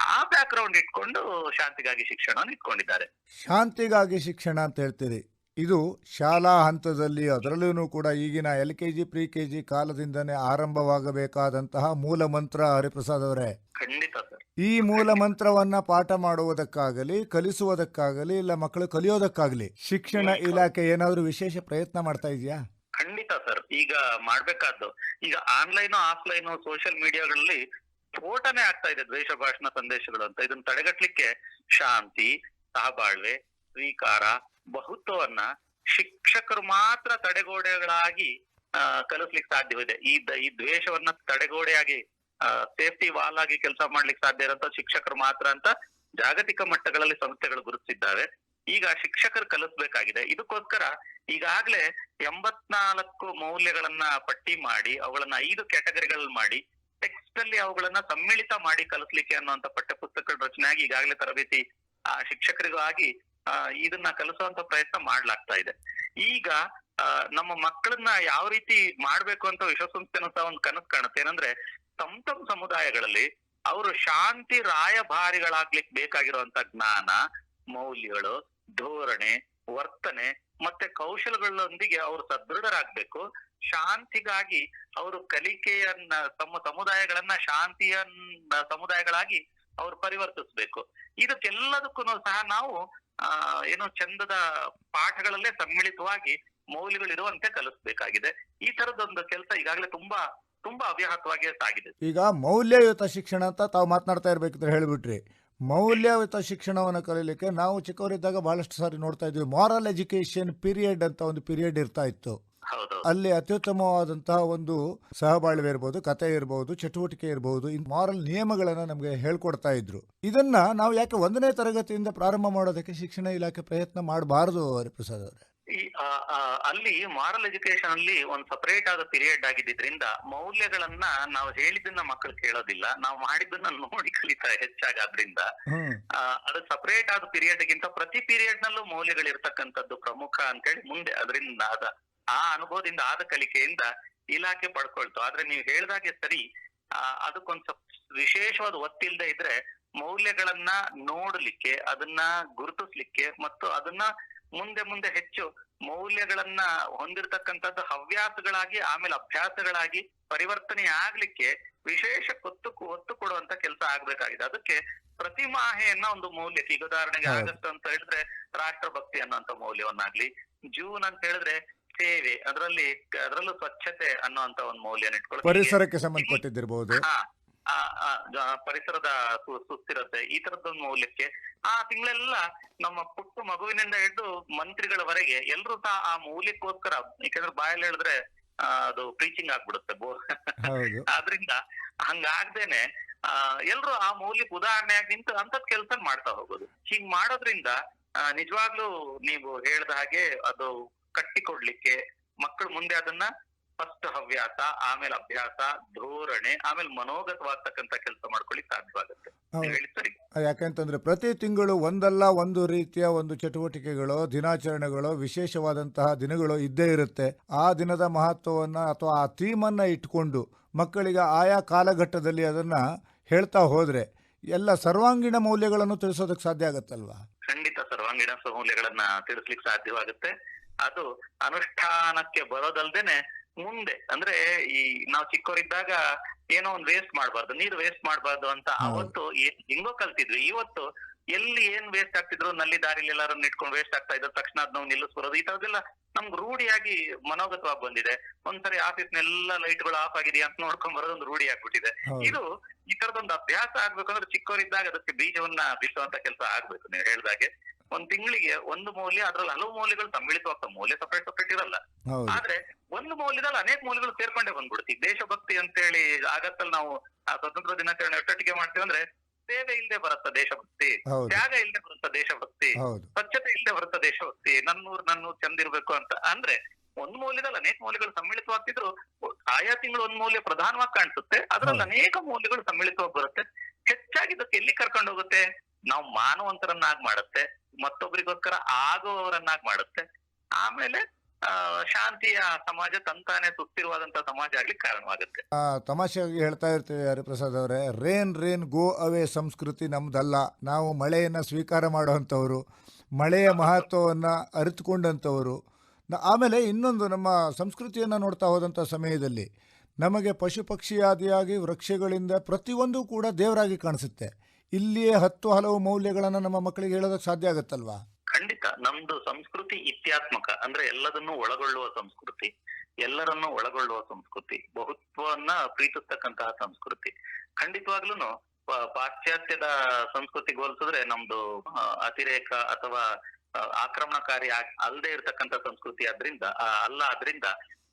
ಆ ಬ್ಯಾಕ್ ಗ್ರೌಂಡ್ ಇಟ್ಕೊಂಡು ಶಾಂತಿಗಾಗಿ ಶಿಕ್ಷಣವನ್ನು ಇಟ್ಕೊಂಡಿದ್ದಾರೆ. ಶಾಂತಿಗಾಗಿ ಶಿಕ್ಷಣ ಅಂತ ಹೇಳ್ತೀರಿ. ಇದು ಶಾಲಾ ಹಂತದಲ್ಲಿ ಅದರಲ್ಲೂ ಕೂಡ ಈಗಿನ L K G pre K G ಕಾಲದಿಂದನೇ ಆರಂಭವಾಗಬೇಕಾದಂತಹ ಮೂಲ ಮಂತ್ರ ಹರಿಪ್ರಸಾದ್ ಅವರೇ. ಖಂಡಿತ ಸರ್. ಈ ಮೂಲ ಮಂತ್ರವನ್ನ ಪಾಠ ಮಾಡುವುದಕ್ಕಾಗಲಿ ಕಲಿಸುವುದಕ್ಕಾಗಲಿ ಇಲ್ಲ ಮಕ್ಕಳು ಕಲಿಯೋದಕ್ಕಾಗಲಿ ಶಿಕ್ಷಣ ಇಲಾಖೆ ಏನಾದರೂ ವಿಶೇಷ ಪ್ರಯತ್ನ ಮಾಡ್ತಾ ಇದೆಯಾ? ಖಂಡಿತ ಸರ್ ಈಗ ಮಾಡ್ಬೇಕಾದ್ದು, ಈಗ ಆನ್ಲೈನ್ ಆಫ್ಲೈನ್ ಸೋಷಿಯಲ್ ಮೀಡಿಯಾಗಳಲ್ಲಿ ಸ್ಫೋಟನೆ ಆಗ್ತಾ ಇದೆ ದ್ವೇಷ ಭಾಷಣ ಸಂದೇಶಗಳು ಅಂತ. ಇದನ್ನ ತಡೆಗಟ್ಟಲಿಕ್ಕೆ ಶಾಂತಿ, ಸಹಬಾಳ್ವೆ, ಸ್ವೀಕಾರ, ಬಹುತ್ವವನ್ನ ಶಿಕ್ಷಕರು ಮಾತ್ರ ತಡೆಗೋಡೆಗಳಾಗಿ ಕಲಿಸ್ಲಿಕ್ಕೆ ಸಾಧ್ಯವಿದೆ. ಈ ಈ ದ್ವೇಷವನ್ನ ತಡೆಗೋಡೆಯಾಗಿ ಸೇಫ್ಟಿ ವಾಲ್ ಆಗಿ ಕೆಲಸ ಮಾಡ್ಲಿಕ್ಕೆ ಸಾಧ್ಯ ಇರೋಂಥ ಶಿಕ್ಷಕರು ಮಾತ್ರ ಅಂತ ಜಾಗತಿಕ ಮಟ್ಟಗಳಲ್ಲಿ ಸಂಸ್ಥೆಗಳು ಗುರುತಿಸಿದ್ದಾವೆ. ಈಗ ಶಿಕ್ಷಕರು ಕಲಿಸ್ಬೇಕಾಗಿದೆ. ಇದಕ್ಕೋಸ್ಕರ ಈಗಾಗ್ಲೇ ಎಂಬತ್ನಾಲ್ಕು ಮೌಲ್ಯಗಳನ್ನ ಪಟ್ಟಿ ಮಾಡಿ ಅವುಗಳನ್ನ ಐದು ಕ್ಯಾಟಗರಿಗಳಲ್ಲಿ ಮಾಡಿ ಟೆಕ್ಸ್ಟ್ ಅಲ್ಲಿ ಅವುಗಳನ್ನ ಸಮ್ಮಿಳಿತ ಮಾಡಿ ಕಲಿಸ್ಲಿಕ್ಕೆ ಅನ್ನುವಂತ ಪಠ್ಯ ಪುಸ್ತಕಗಳ ರಚನೆಯಾಗಿ ಈಗಾಗಲೇ ತರಬೇತಿ, ಆ, ಶಿಕ್ಷಕರಿಗೂ ಆಗಿ ಇದನ್ನ ಕಲಿಸುವಂತ ಪ್ರಯತ್ನ ಮಾಡ್ಲಾಗ್ತಾ ಇದೆ. ಈಗ ನಮ್ಮ ಮಕ್ಕಳನ್ನ ಯಾವ ರೀತಿ ಮಾಡ್ಬೇಕು ಅಂತ ವಿಶ್ವಸಂಸ್ಥೆನ ಸಹ ಒಂದು ಕನಸು ಕಾಣುತ್ತೆ. ಏನಂದ್ರೆ ತಮ್ ತಮ್ಮ ಸಮುದಾಯಗಳಲ್ಲಿ ಅವರು ಶಾಂತಿ ರಾಯಭಾರಿಗಳಾಗ್ಲಿಕ್ಕೆ ಬೇಕಾಗಿರುವಂತ ಜ್ಞಾನ, ಮೌಲ್ಯಗಳು ಧೋರಣೆ, ವರ್ತನೆ ಮತ್ತೆ ಕೌಶಲಗಳೊಂದಿಗೆ ಅವರು ಸದೃಢರಾಗ್ಬೇಕು. ಶಾಂತಿಗಾಗಿ ಅವರು ಕಲಿಕೆಯನ್ನ, ತಮ್ಮ ಸಮುದಾಯಗಳನ್ನ ಶಾಂತಿಯ ಸಮುದಾಯಗಳಾಗಿ ಅವರು ಪರಿವರ್ತಿಸ್ಬೇಕು. ಇದಕ್ಕೆಲ್ಲದಕ್ಕೂ ಸಹ ನಾವು, ಆ, ಏನು ಚಂದದ ಪಾಠಗಳಲ್ಲೇ ಸಮ್ಮಿಳಿತವಾಗಿ ಮೌಲ್ಯಗಳಿರುವಂತೆ ಕಲಿಸ್ಬೇಕಾಗಿದೆ. ಈ ತರದೊಂದು ಕೆಲಸ ಈಗಾಗಲೇ ತುಂಬಾ ತುಂಬಾ ಅವ್ಯಾಹತವಾಗಿ ಸಾಗಿದೆ. ಈಗ ಮೌಲ್ಯಯುತ ಶಿಕ್ಷಣ ಅಂತ ತಾವು ಮಾತನಾಡ್ತಾ ಇರ್ಬೇಕಂತ ಹೇಳಿಬಿಟ್ರಿ. ಮೌಲ್ಯಯುತ ಶಿಕ್ಷಣವನ್ನು ಕಲೀಲಿಕ್ಕೆ ನಾವು ಚಿಕ್ಕವರಿದ್ದಾಗ ಬಹಳಷ್ಟು ಸಾರಿ ನೋಡ್ತಾ ಇದ್ವಿ. ಮಾರಲ್ ಎಜುಕೇಶನ್ ಪೀರಿಯಡ್ ಅಂತ ಒಂದು ಪೀರಿಯಡ್ ಇರ್ತಾ ಇತ್ತು. ಅಲ್ಲಿ ಅತ್ಯುತ್ತಮವಾದಂತಹ ಒಂದು ಸಹಬಾಳ್ವೆ ಇರ್ಬೋದು ಕತೆ ಇರಬಹುದು ಚಟುವಟಿಕೆ ಇರಬಹುದು ಮಾರಲ್ ನಿಯಮಗಳನ್ನ ನಮಗೆ ಹೇಳ್ಕೊಡ್ತಾ ಇದ್ರು. ಇದನ್ನ ನಾವು ಯಾಕೆ ಒಂದನೇ ತರಗತಿಯಿಂದ ಪ್ರಾರಂಭ ಮಾಡೋದಕ್ಕೆ ಶಿಕ್ಷಣ ಇಲಾಖೆ ಪ್ರಯತ್ನ ಮಾಡಬಾರದು ಹರಿಪ್ರಸಾದ್ ಅವರೇ? ಈ ಅಲ್ಲಿ ಮಾರಲ್ ಎಜುಕೇಶನ್ ಅಲ್ಲಿ ಒಂದು ಸಪರೇಟ್ ಆದ ಪೀರಿಯಡ್ ಆಗಿದ್ದಿದ್ರಿಂದ ಮೌಲ್ಯಗಳನ್ನ ನಾವು ಹೇಳಿದ್ದನ್ನ ಮಕ್ಕಳು ಕೇಳೋದಿಲ್ಲ. ನಾವು ಮಾಡಿದ್ದನ್ನ ನೋಡಿ ಕಲಿತಾ ಹೆಚ್ಚಾಗ ಅದ್ರಿಂದ ಆ, ಅದು ಸಪರೇಟ್ ಆದ ಪೀರಿಯಡ್ ಗಿಂತ ಪ್ರತಿ ಪೀರಿಯಡ್ ನಲ್ಲೂ ಮೌಲ್ಯಗಳು ಇರ್ತಕ್ಕಂಥದ್ದು ಪ್ರಮುಖ ಅಂತೇಳಿ ಮುಂದೆ ಅದರಿಂದ ಆದ ಆ ಅನುಭವದಿಂದ ಆದ ಕಲಿಕೆಯಿಂದ ಇಲಾಖೆ ಪಡ್ಕೊಳ್ತು. ಆದ್ರೆ ನೀವು ಹೇಳ್ದಾಗೆ ಸರಿ ಆ, ಅದಕ್ಕೊಂದ್ ವಿಶೇಷವಾದ ಒತ್ತಿಲ್ದೆ ಇದ್ರೆ ಮೌಲ್ಯಗಳನ್ನ ನೋಡ್ಲಿಕ್ಕೆ ಅದನ್ನ ಗುರುತಿಸ್ಲಿಕ್ಕೆ ಮತ್ತು ಅದನ್ನ ಮುಂದೆ ಮುಂದೆ ಹೆಚ್ಚು ಮೌಲ್ಯಗಳನ್ನ ಹೊಂದಿರತಕ್ಕಂಥದ್ದು ಹವ್ಯಾಸಗಳಾಗಿ ಆಮೇಲೆ ಅಭ್ಯಾಸಗಳಾಗಿ ಪರಿವರ್ತನೆ ಆಗ್ಲಿಕ್ಕೆ ವಿಶೇಷ ಒತ್ತು ಒತ್ತು ಕೊಡುವಂತ ಕೆಲಸ ಆಗ್ಬೇಕಾಗಿದೆ. ಅದಕ್ಕೆ ಪ್ರತಿ ಮಾಹೆಯನ್ನ ಒಂದು ಮೌಲ್ಯಕ್ಕೆ ಈಗ ಉದಾಹರಣೆಗೆ. ಆಗಸ್ಟ್ ಅಂತ ಹೇಳಿದ್ರೆ ರಾಷ್ಟ್ರಭಕ್ತಿ ಅನ್ನುವಂಥ ಮೌಲ್ಯವನ್ನಾಗ್ಲಿ ಜೂನ್ ಅಂತ ಹೇಳಿದ್ರೆ ಸೇವೆ ಅದರಲ್ಲಿ ಅದರಲ್ಲೂ ಸ್ವಚ್ಛತೆ ಅನ್ನುವಂತ ಒಂದು ಮೌಲ್ಯ ಪರಿಸರಕ್ಕೆ ಸಂಬಂಧಪಟ್ಟಿದ್ದಿರಬಹುದು ಪರಿಸರದ ಸುಸ್ಥಿರತೆ ಈ ತರದ ಮೌಲ್ಯಕ್ಕೆ ಆ ತಿಂಗಳೆಲ್ಲ ನಮ್ಮ ಪುಟ್ಟ ಮಗುವಿನಿಂದ ಹಿಡಿದು ಮಂತ್ರಿಗಳವರೆಗೆ ಎಲ್ಲರೂ ಸಹ ಆ ಮೌಲ್ಯಕ್ಕೋಸ್ಕರ ಯಾಕಂದ್ರೆ ಬಾಯಲ್ಲಿ ಹೇಳಿದ್ರೆ ಆ, ಅದು ಪ್ರೀಚಿಂಗ್ ಆಗ್ಬಿಡುತ್ತೆ ಬೋರ್. ಹೌದು. ಆದ್ರಿಂದ ಹಂಗಾಗ್ದೇನೆ ಆ ಎಲ್ರು ಆ ಮೌಲ್ಯಕ್ಕೆ ಉದಾಹರಣೆಯಾಗಿ ನಿಂತು ಅಂತದ್ ಕೆಲಸ ಮಾಡ್ತಾ ಹೋಗೋದು. ಹಿಂಗ್ ಮಾಡೋದ್ರಿಂದ ನಿಜವಾಗ್ಲೂ ನೀವು ಹೇಳ್ದ ಹಾಗೆ ಅದು ಕಟ್ಟಿಕೊಡ್ಲಿಕ್ಕೆ ಮಕ್ಕಳು ಮುಂದೆ ಅದನ್ನ ಫಸ್ಟ್ ಹವ್ಯಾಸ ಆಮೇಲೆ ಅಭ್ಯಾಸ ಧೋರಣೆ ಆಮೇಲೆ ಮನೋಗತವಾಗ್ತಕ್ಕಂತ ಕೆಲಸ ಮಾಡ್ಕೊಳ್ಳಿಕ್ ಸಾಧ್ಯವಾಗುತ್ತೆ. ಸರಿ. ಯಾಕೆಂತಂದ್ರೆ ಪ್ರತಿ ತಿಂಗಳು ಒಂದಲ್ಲ ಒಂದು ರೀತಿಯ ಒಂದು ಚಟುವಟಿಕೆಗಳು ದಿನಾಚರಣೆಗಳು ವಿಶೇಷವಾದಂತಹ ದಿನಗಳು ಇದ್ದೇ ಇರುತ್ತೆ. ಆ ದಿನದ ಮಹತ್ವವನ್ನ ಅಥವಾ ಆ ಥೀಮನ್ನ ಇಟ್ಕೊಂಡು ಮಕ್ಕಳಿಗೆ ಆಯಾ ಕಾಲಘಟ್ಟದಲ್ಲಿ ಅದನ್ನ ಹೇಳ್ತಾ ಹೋದ್ರೆ ಎಲ್ಲ ಸರ್ವಾಂಗೀಣ ಮೌಲ್ಯಗಳನ್ನು ತಿಳಿಸೋದಕ್ಕೆ ಸಾಧ್ಯ ಆಗತ್ತಲ್ವಾ? ಖಂಡಿತ ಸರ್ವಾಂಗೀಣ ಮೌಲ್ಯಗಳನ್ನ ತಿಳಿಸ್ಲಿಕ್ಕೆ ಸಾಧ್ಯವಾಗುತ್ತೆ. ಅದು ಅನುಷ್ಠಾನಕ್ಕೆ ಬರೋದಲ್ದೇನೆ ಮುಂದೆ ಅಂದ್ರೆ ಈ ನಾವು ಚಿಕ್ಕವರಿದ್ದಾಗ ಏನೋ ಒಂದ್ ವೇಸ್ಟ್ ಮಾಡಬಾರ್ದು ನೀರು ವೇಸ್ಟ್ ಮಾಡಬಾರ್ದು ಅಂತ. ಅವತ್ತು ಹೆಂಗೋ ಕಲ್ತಿದ್ವಿ. ಇವತ್ತು ಎಲ್ಲಿ ಏನ್ ವೇಸ್ಟ್ ಆಗ್ತಿದ್ರು ನಲ್ಲಿ ದಾರಿಲಿ ಎಲ್ಲಾರನ್ನ ಇಟ್ಕೊಂಡು ವೇಸ್ಟ್ ಆಗ್ತಾ ಇದ್ರು ತಕ್ಷಣ ಅದ್ ನಾವು ನಿಲ್ಲಿಸ್ಬರೋದು ಈ ತರದೆಲ್ಲ ನಮ್ಗೆ ರೂಢಿಯಾಗಿ ಮನೋಗತವಾಗಿ ಬಂದಿದೆ. ಒಂದ್ಸರಿ ಆಫೀಸ್ನೆಲ್ಲ ಲೈಟ್ಗಳು ಆಫ್ ಆಗಿದೆಯಾ ಅಂತ ನೋಡ್ಕೊಂಡ್ ಬರೋದು ಒಂದು ರೂಢಿ ಆಗ್ಬಿಟ್ಟಿದೆ. ಇದು ಈ ತರದೊಂದು ಅಭ್ಯಾಸ ಆಗ್ಬೇಕಂದ್ರೆ ಚಿಕ್ಕವರಿದ್ದಾಗ ಅದಕ್ಕೆ ಬೀಜವನ್ನ ಬಿಸುವಂತ ಕೆಲಸ ಆಗ್ಬೇಕು ನೀವು ಹೇಳ್ದಾಗೆ. ಒಂದ್ ತಿಂಗಳಿಗೆ ಒಂದು ಮೌಲ್ಯ ಅದ್ರಲ್ಲಿ ಹಲವು ಮೌಲ್ಯಗಳು ಸಮ್ಮಿಳಿತವಾಗ್ತವೆ ಮೌಲ್ಯ ಸಪರೇಟ್ ಸಪರೇಟ್ ಇರಲ್ಲ. ಆದ್ರೆ ಒಂದು ಮೌಲ್ಯದಲ್ಲಿ ಅನೇಕ ಮೌಲ್ಯಗಳು ಸೇರ್ಕೊಂಡೇ ಬಂದ್ಬಿಡುತ್ತೆ ದೇಶಭಕ್ತಿ ದೇಶಭಕ್ತಿ ಅಂತೇಳಿ ಆಗತ್ತಲ್ಲಿ ನಾವು ಆ ಸ್ವತಂತ್ರ ದಿನಾಚರಣೆ ಒಟ್ಟೊಟ್ಟಿಗೆ ಮಾಡ್ತೀವಿ ಅಂದ್ರೆ ಸೇವೆ ಇಲ್ಲದೆ ಬರುತ್ತ ದೇಶಭಕ್ತಿ? ತ್ಯಾಗ ಇಲ್ಲದೆ ಬರುತ್ತ ದೇಶಭಕ್ತಿ? ಸ್ವಚ್ಛತೆ ಇಲ್ಲದೆ ಬರುತ್ತ ದೇಶಭಕ್ತಿ? ನನ್ನೂರ್ ನನ್ನೂರ್ ಚಂದಿರ್ಬೇಕು ಅಂತ. ಅಂದ್ರೆ ಒಂದ್ ಮೌಲ್ಯದಲ್ಲಿ ಅನೇಕ ಮೌಲ್ಯಗಳು ಸಮ್ಮಿಳಿತವಾಗ್ತಿದ್ರು. ಆಯಾ ತಿಂಗಳು ಒಂದ್ ಮೌಲ್ಯ ಪ್ರಧಾನವಾಗಿ ಕಾಣಿಸುತ್ತೆ. ಅದರಲ್ಲಿ ಅನೇಕ ಮೌಲ್ಯಗಳು ಸಮ್ಮಿಳಿತವಾಗಿ ಬರುತ್ತೆ. ಹೆಚ್ಚಾಗಿ ಇದಕ್ಕೆ ಎಲ್ಲಿ ಕರ್ಕೊಂಡು ಹೋಗುತ್ತೆ? ನಾವು ಮಾನವಂತರನ್ನಾಗಿ ಮಾಡುತ್ತೆ. ಮತ್ತೊಬ್ಬರಿಗೋಸ್ಕರ ಆಗುವವರನ್ನಾಗಿ ಮಾಡುತ್ತೆ. ಆಮೇಲೆ ಶಾಂತಿಯ ಸಮಾಜ ತಂತಾನೆ ಸುಸ್ಥಿರವಾದಂತ ಸಮಾಜ ಆಗ್ಲಿಕ್ಕೆ ಕಾರಣವಾಗುತ್ತೆ. ತಮಾಷೆಯಾಗಿ ಹೇಳ್ತಾ ಇರ್ತೀವಿ ಹರಿಪ್ರಸಾದ್ ಅವರೇ, ರೇನ್ ರೇನ್ ಗೋ ಅವೇ ಸಂಸ್ಕೃತಿ ನಮ್ದಲ್ಲ, ನಾವು ಮಳೆಯನ್ನ ಸ್ವೀಕಾರ ಮಾಡುವಂಥವ್ರು, ಮಳೆಯ ಮಹತ್ವವನ್ನ ಅರಿತುಕೊಂಡಂಥವರು. ಆಮೇಲೆ ಇನ್ನೊಂದು ನಮ್ಮ ಸಂಸ್ಕೃತಿಯನ್ನು ನೋಡ್ತಾ ಹೋದಂಥ ಸಮಯದಲ್ಲಿ ನಮಗೆ ಪಶು ಪಕ್ಷಿಯಾದಿಯಾಗಿ ವೃಕ್ಷಗಳಿಂದ ಪ್ರತಿಯೊಂದು ಕೂಡ ದೇವರಾಗಿ ಕಾಣಿಸುತ್ತೆ. ಇಲ್ಲಿಯೇ ಹತ್ತು ಹಲವು ಮೌಲ್ಯಗಳನ್ನು ನಮ್ಮ ಮಕ್ಕಳಿಗೆ ಹೇಳೋದಕ್ಕೆ ಸಾಧ್ಯ ಆಗುತ್ತಲ್ವಾ? ಖಂಡಿತ. ನಮ್ದು ಸಂಸ್ಕೃತಿ ಇತ್ಯಾತ್ಮಕ. ಅಂದ್ರೆ ಎಲ್ಲದನ್ನು ಒಳಗೊಳ್ಳುವ ಸಂಸ್ಕೃತಿ, ಎಲ್ಲರನ್ನು ಒಳಗೊಳ್ಳುವ ಸಂಸ್ಕೃತಿ ಬಹುತ್ವವನ್ನ ಪ್ರೀತಿಸ್ತಕ್ಕಂತಹ ಸಂಸ್ಕೃತಿ. ಖಂಡಿತವಾಗ್ಲೂ ಪಾಶ್ಚಾತ್ಯದ ಸಂಸ್ಕೃತಿಗೆ ಹೋಲಿಸಿದ್ರೆ ನಮ್ದು ಅತಿರೇಕ ಅಥವಾ ಆಕ್ರಮಣಕಾರಿ ಅಲ್ಲದೆ ಇರತಕ್ಕಂತ ಸಂಸ್ಕೃತಿ ಅದ್ರಿಂದ ಅಲ್ಲ ಆದ್ರಿಂದ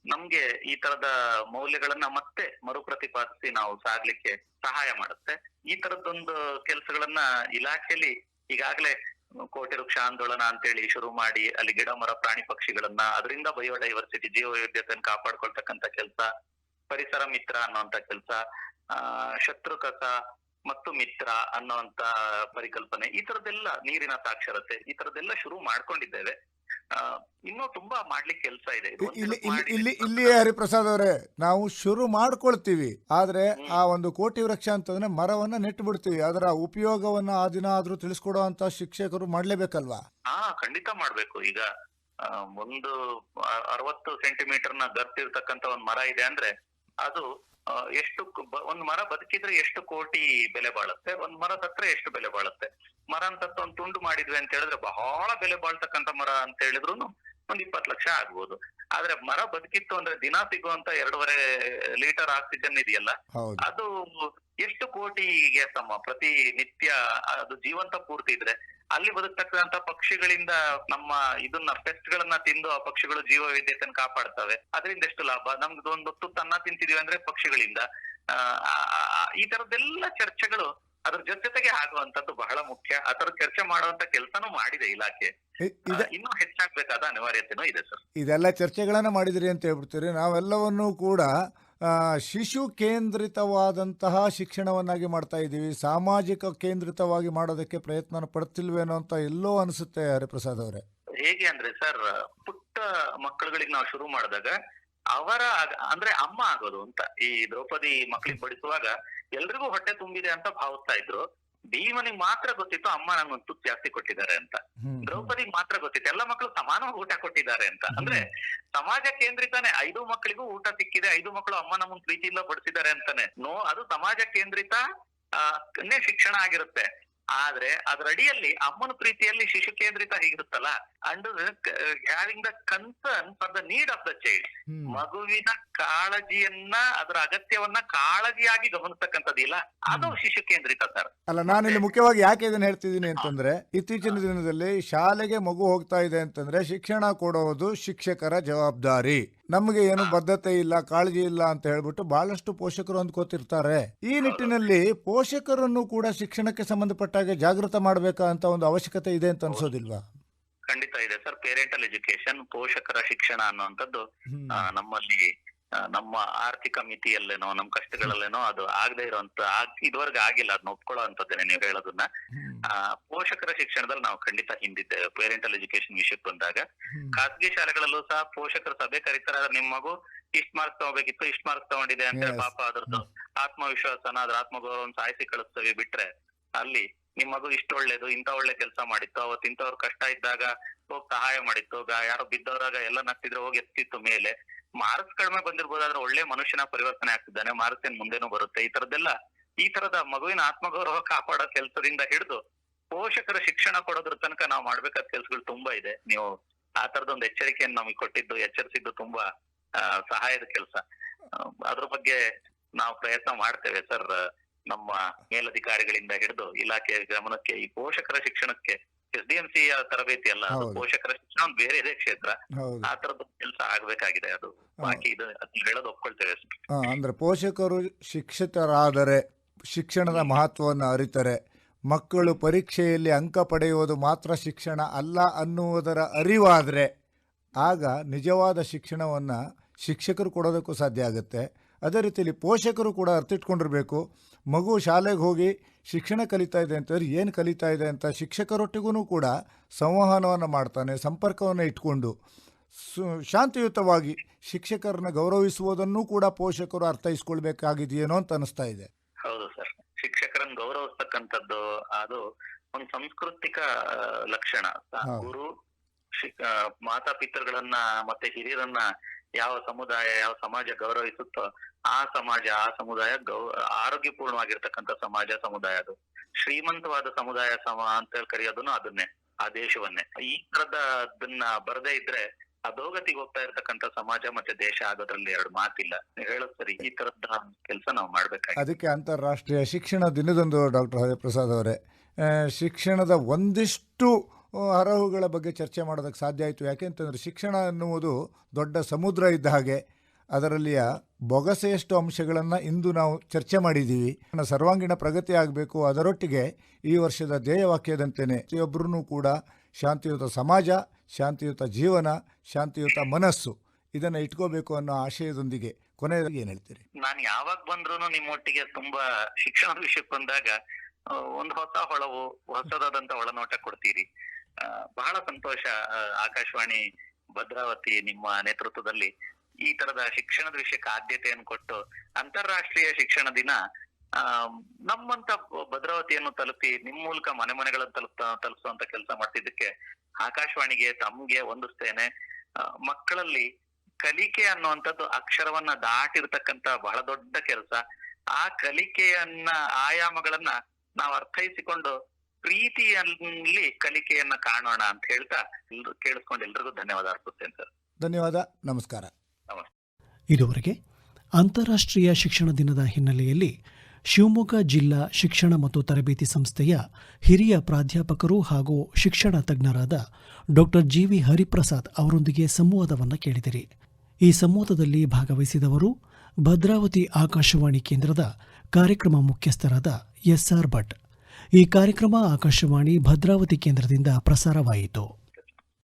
ನಮ್ಗೆ ಈ ತರದ ಮೌಲ್ಯಗಳನ್ನ ಮತ್ತೆ ಮರುಪ್ರತಿಪಾದಿಸಿ ನಾವು ಸಾಗ್ಲಿಕ್ಕೆ ಸಹಾಯ ಮಾಡುತ್ತೆ. ಈ ತರದ್ದೊಂದು ಕೆಲಸಗಳನ್ನ ಇಲಾಖೆಯಲ್ಲಿ ಈಗಾಗಲೇ ಕೋಟಿ ವೃಕ್ಷ ಆಂದೋಲನ ಅಂತೇಳಿ ಶುರು ಮಾಡಿ, ಅಲ್ಲಿ ಗಿಡ, ಮರ, ಪ್ರಾಣಿ ಪಕ್ಷಿಗಳನ್ನ ಅದರಿಂದ ಬಯೋಡೈವರ್ಸಿಟಿ ಜೀವ ವೈವಿಧ್ಯತೆಯನ್ನು ಕಾಪಾಡ್ಕೊಳ್ತಕ್ಕಂತ ಕೆಲಸ, ಪರಿಸರ ಮಿತ್ರ ಅನ್ನುವಂತ ಕೆಲಸ, ಆ, ಶತ್ರು ಕಸ ಮತ್ತು ಮಿತ್ರ ಅನ್ನುವಂತ ಪರಿಕಲ್ಪನೆ, ಈ ತರದೆಲ್ಲ ನೀರಿನ ಸಾಕ್ಷರತೆ, ಈ ತರದೆಲ್ಲ ಶುರು ಮಾಡ್ಕೊಂಡಿದ್ದೇವೆ. ಇನ್ನೂ ತುಂಬಾ ಮಾಡ್ಲಿಕ್ಕೆ ಕೆಲಸ ಇದೆ. ಇಲ್ಲಿ ಇಲ್ಲಿ ಇಲ್ಲಿ ಇಲ್ಲಿಯೇ ಹರಿಪ್ರಸಾದ್ ಅವರೇ ನಾವು ಶುರು ಮಾಡ್ಕೊಳ್ತೀವಿ ಆದ್ರೆ ಆ ಒಂದು ಕೋಟಿ ವೃಕ್ಷ ಅಂತಂದ್ರೆ ಮರವನ್ನ ನೆಟ್ಟು ಬಿಡ್ತೀವಿ ಅದರ ಉಪಯೋಗವನ್ನ ಆ ದಿನ ಆದ್ರೂ ತಿಳಿಸ್ಕೊಡುವಂತ ಶಿಕ್ಷಕರು ಮಾಡ್ಲೇಬೇಕಲ್ವಾ? ಹಾ ಖಂಡಿತ ಮಾಡ್ಬೇಕು. ಈಗ ಒಂದು ಅರವತ್ತು ಸೆಂಟಿಮೀಟರ್ನ ಗರ್ತಿರ್ತಕ್ಕಂತ ಒಂದ್ ಮರ ಇದೆ ಅಂದ್ರೆ ಅದು ಎಷ್ಟು ಒಂದು ಮರ ಬದುಕಿದ್ರೆ ಎಷ್ಟು ಕೋಟಿ ಬೆಲೆ ಬಾಳುತ್ತೆ? ಒಂದ್ ಮರ ಸತ್ರ ಎಷ್ಟು ಬೆಲೆ ಬಾಳುತ್ತೆ? ಮರ ಅಂತ ಒಂದು ತುಂಡು ಮಾಡಿದ್ವಿ ಅಂತ ಹೇಳಿದ್ರೆ ಬಹಳ ಬೆಲೆ ಬಾಳ್ತಕ್ಕಂತ ಮರ ಅಂತ ಹೇಳಿದ್ರು ಒಂದ್ ಇಪ್ಪತ್ತು ಲಕ್ಷ ಆಗ್ಬೋದು. ಆದ್ರೆ ಮರ ಬದುಕಿತ್ತು ಅಂದ್ರೆ ದಿನ ಸಿಗುವಂತ ಎರಡೂವರೆ ಲೀಟರ್ ಆಕ್ಸಿಜನ್ ಇದೆಯಲ್ಲ? ಅದು ಎಷ್ಟು ಕೋಟಿಗೆ ಸಮ? ಪ್ರತಿ ನಿತ್ಯ ಅದು ಜೀವಂತ ಪೂರ್ತಿ ಇದ್ರೆ? ಅಲ್ಲಿ ಬದುಕ್ತಕ್ಕಂತ ಪಕ್ಷಿಗಳಿಂದ ನಮ್ಮ ಇದನ್ನ ಪೆಸ್ಟ್ ಗಳನ್ನ ತಿಂದು ಆ ಪಕ್ಷಿಗಳು ಜೀವ ವೈದ್ಯತೆಯನ್ನು ಕಾಪಾಡ್ತವೆ. ಅದರಿಂದ ಎಷ್ಟು ಲಾಭ? ನಮ್ದು ಒಂದು ತುತ್ತನ್ನ ತಿಂತಿದೀವಿ ಅಂದ್ರೆ ಪಕ್ಷಿಗಳಿಂದ. ಆ, ಈ ತರದ್ದೆಲ್ಲ ಚರ್ಚೆಗಳು ಅದ್ರ ಜೊತೆ ಜೊತೆಗೆ ಆಗುವಂತದ್ದು ಬಹಳ ಮುಖ್ಯ. ಅದರ ಚರ್ಚೆ ಮಾಡುವಂತ ಕೆಲಸನೂ ಮಾಡಿದೆ ಇಲಾಖೆ. ಇನ್ನೂ ಹೆಚ್ಚಾಗಬೇಕಾದ ಅನಿವಾರ್ಯತೆನೂ ಇದೆ ಸರ್. ಇದೆಲ್ಲ ಚರ್ಚೆಗಳನ್ನ ಮಾಡಿದಿರಿ ಅಂತ ಹೇಳ್ಬಿಡ್ತೀರಿ. ನಾವೆಲ್ಲವನ್ನೂ ಕೂಡ ಶಿಶು ಕೇಂದ್ರಿತವಾದಂತಹ ಶಿಕ್ಷಣವನ್ನಾಗಿ ಮಾಡ್ತಾ ಇದ್ದೀವಿ. ಸಾಮಾಜಿಕ ಕೇಂದ್ರಿತವಾಗಿ ಮಾಡೋದಕ್ಕೆ ಪ್ರಯತ್ನ ಪಡ್ತಿಲ್ವೇನೋ ಅಂತ ಎಲ್ಲೋ ಅನಿಸುತ್ತೆ ಹರಿಪ್ರಸಾದ್ ಅವರೇ. ಹೇಗೆ ಅಂದ್ರೆ ಸರ್ ಪುಟ್ಟ ಮಕ್ಕಳುಗಳಿಗೆ ನಾವು ಶುರು ಮಾಡಿದಾಗ ಅವರ ಅಂದ್ರೆ ಅಮ್ಮ ಆಗೋದು ಅಂತ. ಈ ದ್ರೌಪದಿ ಮಕ್ಕಳಿಗೆ ಬಡಿಸುವಾಗ ಎಲ್ರಿಗೂ ಹೊಟ್ಟೆ ತುಂಬಿದೆ ಅಂತ ಭಾವಿಸ್ತಾ ಇದ್ರು. ಭೀಮನಿಗೆ ಮಾತ್ರ ಗೊತ್ತಿತ್ತು ಅಮ್ಮ ನಂಗೊಂದು ತುಪ್ಪ ಜಾಸ್ತಿ ಕೊಟ್ಟಿದ್ದಾರೆ ಅಂತ. ದ್ರೌಪದಿಗೆ ಮಾತ್ರ ಗೊತ್ತಿತ್ತು. ಎಲ್ಲ ಮಕ್ಕಳು ಸಮಾನವಾಗಿ ಊಟ ಕೊಟ್ಟಿದ್ದಾರೆ ಅಂತ. ಅಂದ್ರೆ ಸಮಾಜ ಕೇಂದ್ರಿತಾನೆ ಐದು ಮಕ್ಕಳಿಗೂ ಊಟ ಸಿಕ್ಕಿದೆ ಐದು ಮಕ್ಕಳು ಅಮ್ಮ ನಮ್ಮನ್ ಪ್ರೀತಿಯಿಂದ ಬಡಿಸಿದ್ದಾರೆ ಅಂತಾನೆ. ನೋ ಅದು ಸಮಾಜ ಕೇಂದ್ರಿತ ಶಿಕ್ಷಣ ಆಗಿರುತ್ತೆ. ಆದ್ರೆ ಅದ್ರ ಅಡಿಯಲ್ಲಿ ಅಮ್ಮನ ಪ್ರೀತಿಯಲ್ಲಿ ಶಿಶು ಕೇಂದ್ರಿತ ಹೀಗಿರುತ್ತಲ್ಲ and having the concern for the need of the child ಮಗುವಿನ ಕಾಳಜಿಯನ್ನ ಅದರ ಅಗತ್ಯವನ್ನ ಕಾಳಜಿಯಾಗಿ ಗಮನಿಸ್ತಕ್ಕಂಥದ್ದಿಲ್ಲ ಅದು ಶಿಶು ಕೇಂದ್ರಿತ ಸರ್. ಅಲ್ಲ ನಾನು ಇಲ್ಲಿ ಮುಖ್ಯವಾಗಿ ಯಾಕೆ ಇದನ್ನ ಹೇಳ್ತಿದ್ದೀನಿ ಅಂತಂದ್ರೆ ಇತ್ತೀಚಿನ ದಿನದಲ್ಲಿ ಶಾಲೆಗೆ ಮಗು ಹೋಗ್ತಾ ಇದೆ ಅಂತಂದ್ರೆ ಶಿಕ್ಷಣ ಕೊಡೋದು ಶಿಕ್ಷಕರ ಜವಾಬ್ದಾರಿ. ನಮಗೆ ಏನು ಬದ್ಧತೆ ಇಲ್ಲ ಕಾಳಜಿ ಇಲ್ಲ ಅಂತ ಹೇಳ್ಬಿಟ್ಟು ಬಹಳಷ್ಟು ಪೋಷಕರು ಅಂದ್ಕೋತಿರ್ತಾರೆ. ಈ ನಿಟ್ಟಿನಲ್ಲಿ ಪೋಷಕರನ್ನು ಕೂಡ ಶಿಕ್ಷಣಕ್ಕೆ ಸಂಬಂಧಪಟ್ಟಾಗೆ ಜಾಗೃತ ಮಾಡಬೇಕಾ ಅಂತ ಒಂದು ಅವಶ್ಯಕತೆ ಇದೆ ಅಂತ ಅನ್ಸೋದಿಲ್ವಾ? ಖಂಡಿತ ಇದೆ ಸರ್. ಪೇರೆಂಟಲ್ ಎಜುಕೇಶನ್ ಪೋಷಕರ ಶಿಕ್ಷಣ ಅನ್ನುವಂಥದ್ದು ನಮ್ಮಲ್ಲಿ ನಮ್ಮ ಆರ್ಥಿಕ ಮಿತಿಯಲ್ಲೇನೋ ನಮ್ಮ ಕಷ್ಟಗಳಲ್ಲೇನೋ ಅದು ಆಗದೆ ಇರುವಂತ ಇದುವರೆಗೆ ಆಗಿಲ್ಲ. ಅದನ್ನ ಒಪ್ಕೊಳ್ಳೋ ಅಂತದ್ದೇನೆ ನೀವು ಹೇಳೋದನ್ನ. ಪೋಷಕರ ಶಿಕ್ಷಣದಲ್ಲಿ ನಾವು ಖಂಡಿತ ಹಿಂದಿದ್ದೇವೆ ಪೇರೆಂಟಲ್ ಎಜುಕೇಶನ್ ವಿಷಯಕ್ಕೆ ಬಂದಾಗ. ಖಾಸಗಿ ಶಾಲೆಗಳಲ್ಲೂ ಸಹ ಪೋಷಕರ ಸಭೆ ಕರೀತಾರೆ. ಆದ್ರೆ ನಿಮ್ಮ ಮಗು ಇಷ್ಟ್ ಮಾರ್ಕ್ಸ್ ತಗೋಬೇಕಿತ್ತು ಇಷ್ಟ್ ಮಾರ್ಕ್ಸ್ ತಗೊಂಡಿದೆ ಅಂತ ಪಾಪ ಅದ್ರದ್ದು ಆತ್ಮವಿಶ್ವಾಸನ ಅದ್ರ ಆತ್ಮಗೌರವನ ಸಾಯಿಸಿ ಕಳಿಸ್ತೇವೆ ಬಿಟ್ರೆ ಅಲ್ಲಿ ನಿಮ್ ಮಗು ಇಷ್ಟ ಒಳ್ಳೇದು ಇಂತ ಒಳ್ಳೆ ಕೆಲಸ ಮಾಡಿತ್ತು ಅವತ್ತು ಇಂಥವ್ರ ಕಷ್ಟ ಇದ್ದಾಗ ಹೋಗಿ ಸಹಾಯ ಮಾಡಿತ್ತು ಯಾರೋ ಬಿದ್ದವರಾಗ ಎಲ್ಲ ನಗ್ತಿದ್ರೆ, ಹೋಗಿ ಎತ್ತಿತ್ತು ಮೇಲೆ. ಮಾರ್ಕ್ಸ್ ಕಡಿಮೆ ಬಂದಿರ್ಬೋದಾದ್ರೆ ಒಳ್ಳೆ ಮನುಷ್ಯನ ಪರಿವರ್ತನೆ ಆಗ್ತಿದ್ದಾನೆ, ಮಾರ್ಕ್ಸ್ ಏನ್ ಮುಂದೆನೂ ಬರುತ್ತೆ. ಈ ತರದ್ದೆಲ್ಲ ಈ ತರದ ಮಗುವಿನ ಆತ್ಮಗೌರವ ಕಾಪಾಡೋ ಕೆಲಸದಿಂದ ಹಿಡಿದು ಪೋಷಕರ ಶಿಕ್ಷಣ ಕೊಡೋದ್ರ ತನಕ ನಾವು ಮಾಡ್ಬೇಕಾದ ಕೆಲಸಗಳು ತುಂಬಾ ಇದೆ. ನೀವು ಆ ತರದ ಒಂದು ಎಚ್ಚರಿಕೆಯನ್ನು ನಮಗೆ ಕೊಟ್ಟಿದ್ದು, ಎಚ್ಚರಿಸಿದ್ದು ತುಂಬಾ ಸಹಾಯದ ಕೆಲಸ. ಅದ್ರ ಬಗ್ಗೆ ನಾವು ಪ್ರಯತ್ನ ಮಾಡ್ತೇವೆ ಸರ್. ನಮ್ಮ ಮೇಲಧಿಕಾರಿಗಳಿಂದ ಹಿಡಿದು ಇಲಾಖೆಯ ಗಮನಕ್ಕೆ ಈ ಪೋಷಕರ ಶಿಕ್ಷಣಕ್ಕೆ ಎಸ್ ಡಿ ಎಂ ಸಿ ತರಬೇತಿ ಅಲ್ಲ ಅದು ಪೋಷಕರ ಶಿಕ್ಷಣ ಒಂದು ಬೇರೆ ಇದೆ ಕ್ಷೇತ್ರ. ಆ ತರದ ಕೆಲಸ ಆಗ್ಬೇಕಾಗಿದೆ ಅದು. ಬಾಕಿ ಇದು ಹೇಳೋದು ಒಪ್ಕೊಳ್ತೇವೆ. ಅಂದ್ರೆ ಪೋಷಕರು ಶಿಕ್ಷಿತರಾದರೆ ಶಿಕ್ಷಣದ ಮಹತ್ವವನ್ನು ಅರಿತರೆ ಮಕ್ಕಳು ಪರೀಕ್ಷೆಯಲ್ಲಿ ಅಂಕ ಪಡೆಯುವುದು ಮಾತ್ರ ಶಿಕ್ಷಣ ಅಲ್ಲ ಅನ್ನುವುದರ ಅರಿವಾದರೆ ಆಗ ನಿಜವಾದ ಶಿಕ್ಷಣವನ್ನು ಶಿಕ್ಷಕರು ಕೊಡೋದಕ್ಕೂ ಸಾಧ್ಯ ಆಗುತ್ತೆ. ಅದೇ ರೀತಿಯಲ್ಲಿ ಪೋಷಕರು ಕೂಡ ಅರ್ಥಿಟ್ಕೊಂಡಿರಬೇಕು ಮಗು ಶಾಲೆಗೆ ಹೋಗಿ ಶಿಕ್ಷಣ ಕಲಿತಾ ಇದೆ ಅಂತಂದ್ರೆ ಏನು ಕಲಿತಾ ಇದೆ ಅಂತ ಶಿಕ್ಷಕರೊಟ್ಟಿಗೂ ಕೂಡ ಸಂವಹನವನ್ನು ಮಾಡ್ತಾನೆ ಸಂಪರ್ಕವನ್ನು ಇಟ್ಕೊಂಡು. ಸು ಶಾಂತಿಯುತವಾಗಿ ಶಿಕ್ಷಕರನ್ನ ಗೌರವಿಸುವುದನ್ನು ಕೂಡ ಪೋಷಕರು ಅರ್ಥೈಸ್ಕೊಳ್ಬೇಕಾಗಿದೆಯೇನೋ ಅಂತ ಅನಿಸ್ತಾ ಇದೆ. ಹೌದು ಸರ್. ಶಿಕ್ಷಕರನ್ನ ಗೌರವಿಸ್ತಕ್ಕಂಥದ್ದು ಅದು ಒಂದು ಸಾಂಸ್ಕೃತಿಕ ಲಕ್ಷಣ. ಗುರು ಮಾತಾ ಪಿತೃಗಳನ್ನ ಮತ್ತೆ ಹಿರಿಯರನ್ನ ಯಾವ ಸಮುದಾಯ ಯಾವ ಸಮಾಜ ಗೌರವಿಸುತ್ತೋ ಆ ಸಮಾಜ, ಆ ಸಮುದಾಯ ಗೌ, ಆರೋಗ್ಯಪೂರ್ಣವಾಗಿರ್ತಕ್ಕಂಥ ಸಮಾಜ, ಸಮುದಾಯ ಅದು. ಶ್ರೀಮಂತವಾದ ಸಮುದಾಯ ಸಮ ಅಂತ ಹೇಳಿ ಕರೆಯೋದನ್ನು ಅದನ್ನೇ, ಆ ದೇಶವನ್ನೇ. ಈ ತರದ ಅದನ್ನ ಬರದೇ ಇದ್ರೆ ಅಧೋಗತಿಗೆ ಹೋಗ್ತಾ ಇರ್ತಕ್ಕಂಥ ಸಮಾಜ ಮತ್ತೆ ದೇಶ ಆಗೋದ್ರಲ್ಲಿ ಎರಡು ಮಾತಿಲ್ಲ. ಹೇಳೋದು ಸರಿ. ಈ ತರದ ಕೆಲಸ ನಾವು ಮಾಡ್ಬೇಕಾಗಿ ಅದಕ್ಕೆ ಅಂತಾರಾಷ್ಟ್ರೀಯ ಶಿಕ್ಷಣ ದಿನದಂದು ಡಾಕ್ಟರ್ ಹರಿಪ್ರಸಾದ್ ಅವರೇ ಶಿಕ್ಷಣದ ಒಂದಿಷ್ಟು ಅರಹುಗಳ ಬಗ್ಗೆ ಚರ್ಚೆ ಮಾಡೋದಕ್ಕೆ ಸಾಧ್ಯ ಆಯಿತು. ಯಾಕೆಂತಂದರೆ ಶಿಕ್ಷಣ ಎನ್ನುವುದು ದೊಡ್ಡ ಸಮುದ್ರ ಇದ್ದ ಹಾಗೆ ಅದರಲ್ಲಿಯ ಬೊಗಸೆಯಷ್ಟು ಅಂಶಗಳನ್ನು ಇಂದು ನಾವು ಚರ್ಚೆ ಮಾಡಿದ್ದೀವಿ. ಸರ್ವಾಂಗೀಣ ಪ್ರಗತಿ ಆಗಬೇಕು. ಅದರೊಟ್ಟಿಗೆ ಈ ವರ್ಷದ ಧ್ಯೇಯವಾಕ್ಯದಂತೆಯೇ ಪ್ರತಿಯೊಬ್ಬರೂ ಕೂಡ ಶಾಂತಿಯುತ ಸಮಾಜ, ಶಾಂತಿಯುತ ಜೀವನ, ಶಾಂತಿಯುತ ಮನಸ್ಸು ಇದನ್ನು ಇಟ್ಕೋಬೇಕು ಅನ್ನೋ ಆಶಯದೊಂದಿಗೆ ಕೊನೆಯದಾಗಿ ಏನು ಹೇಳ್ತೀರಿ? ನಾನು ಯಾವಾಗ ಬಂದ್ರು ನಿಮ್ಮೊಟ್ಟಿಗೆ ತುಂಬಾ ಶಿಕ್ಷಣ ವಿಷಯಕ್ಕೆ ಬಂದಾಗ ಒಂದು ಹೊಸ ಹೊಳವು, ಹೊಸದಾದಂತ ಒಳನೋಟ ಕೊಡ್ತೀರಿ. ಬಹಳ ಸಂತೋಷ ಆಕಾಶವಾಣಿ ಭದ್ರಾವತಿ ನಿಮ್ಮ ನೇತೃತ್ವದಲ್ಲಿ ಈ ತರದ ಶಿಕ್ಷಣದ ವಿಷಯಕ್ಕೆ ಆದ್ಯತೆಯನ್ನು ಕೊಟ್ಟು ಅಂತಾರಾಷ್ಟ್ರೀಯ ಶಿಕ್ಷಣ ದಿನ ನಮ್ಮಂತ ಭದ್ರಾವತಿಯನ್ನು ತಲುಪಿ ನಿಮ್ ಮೂಲಕ ಮನೆ ಮನೆಗಳನ್ನು ತಲುಪ ತಲುಪಿಸುವಂತ ಕೆಲಸ ಮಾಡ್ತಿದ್ದಕ್ಕೆ ಆಕಾಶವಾಣಿಗೆ ತಮ್ಗೆ ಹೊಂದಿಸ್ತೇನೆ ಮಕ್ಕಳಲ್ಲಿ ಕಲಿಕೆ ಅನ್ನುವಂಥದ್ದು ಅಕ್ಷರವನ್ನ ದಾಟಿರ್ತಕ್ಕಂತ ಬಹಳ ದೊಡ್ಡ ಕೆಲಸ. ಆ ಕಲಿಕೆಯನ್ನ, ಆಯಾಮಗಳನ್ನ ನಾವು ಅರ್ಥೈಸಿಕೊಂಡು ಪ್ರೀತಿಯಲ್ಲಿ ಕಲಿಕೆಯನ್ನ ಕಾಣೋಣ ಅಂತ ಹೇಳ್ತಾ ಕೇಳಿಸ್ಕೊಂಡು ಎಲ್ರಿಗೂ ಧನ್ಯವಾದ ಅರ್ಪಿಸ್ತೇನೆ ಸರ್. ಧನ್ಯವಾದ, ನಮಸ್ಕಾರ. ಇದುವರೆಗೆ ಅಂತಾರಾಷ್ಟ್ರೀಯ ಶಿಕ್ಷಣ ದಿನದ ಹಿನ್ನೆಲೆಯಲ್ಲಿ ಶಿವಮೊಗ್ಗ ಜಿಲ್ಲಾ ಶಿಕ್ಷಣ ಮತ್ತು ತರಬೇತಿ ಸಂಸ್ಥೆಯ ಹಿರಿಯ ಪ್ರಾಧ್ಯಾಪಕರು ಹಾಗೂ ಶಿಕ್ಷಣ ತಜ್ಞರಾದ ಡಾಕ್ಟರ್ ಜಿ ವಿ ಹರಿಪ್ರಸಾದ್ ಅವರೊಂದಿಗೆ ಸಂವಾದವನ್ನು ಕೇಳಿದಿರಿ. ಈ ಸಂವಾದದಲ್ಲಿ ಭಾಗವಹಿಸಿದವರು ಭದ್ರಾವತಿ ಆಕಾಶವಾಣಿ ಕೇಂದ್ರದ ಕಾರ್ಯಕ್ರಮ ಮುಖ್ಯಸ್ಥರಾದ ಎಸ್ಆರ್ ಭಟ್. ಈ ಕಾರ್ಯಕ್ರಮ ಆಕಾಶವಾಣಿ ಭದ್ರಾವತಿ ಕೇಂದ್ರದಿಂದ ಪ್ರಸಾರವಾಯಿತು.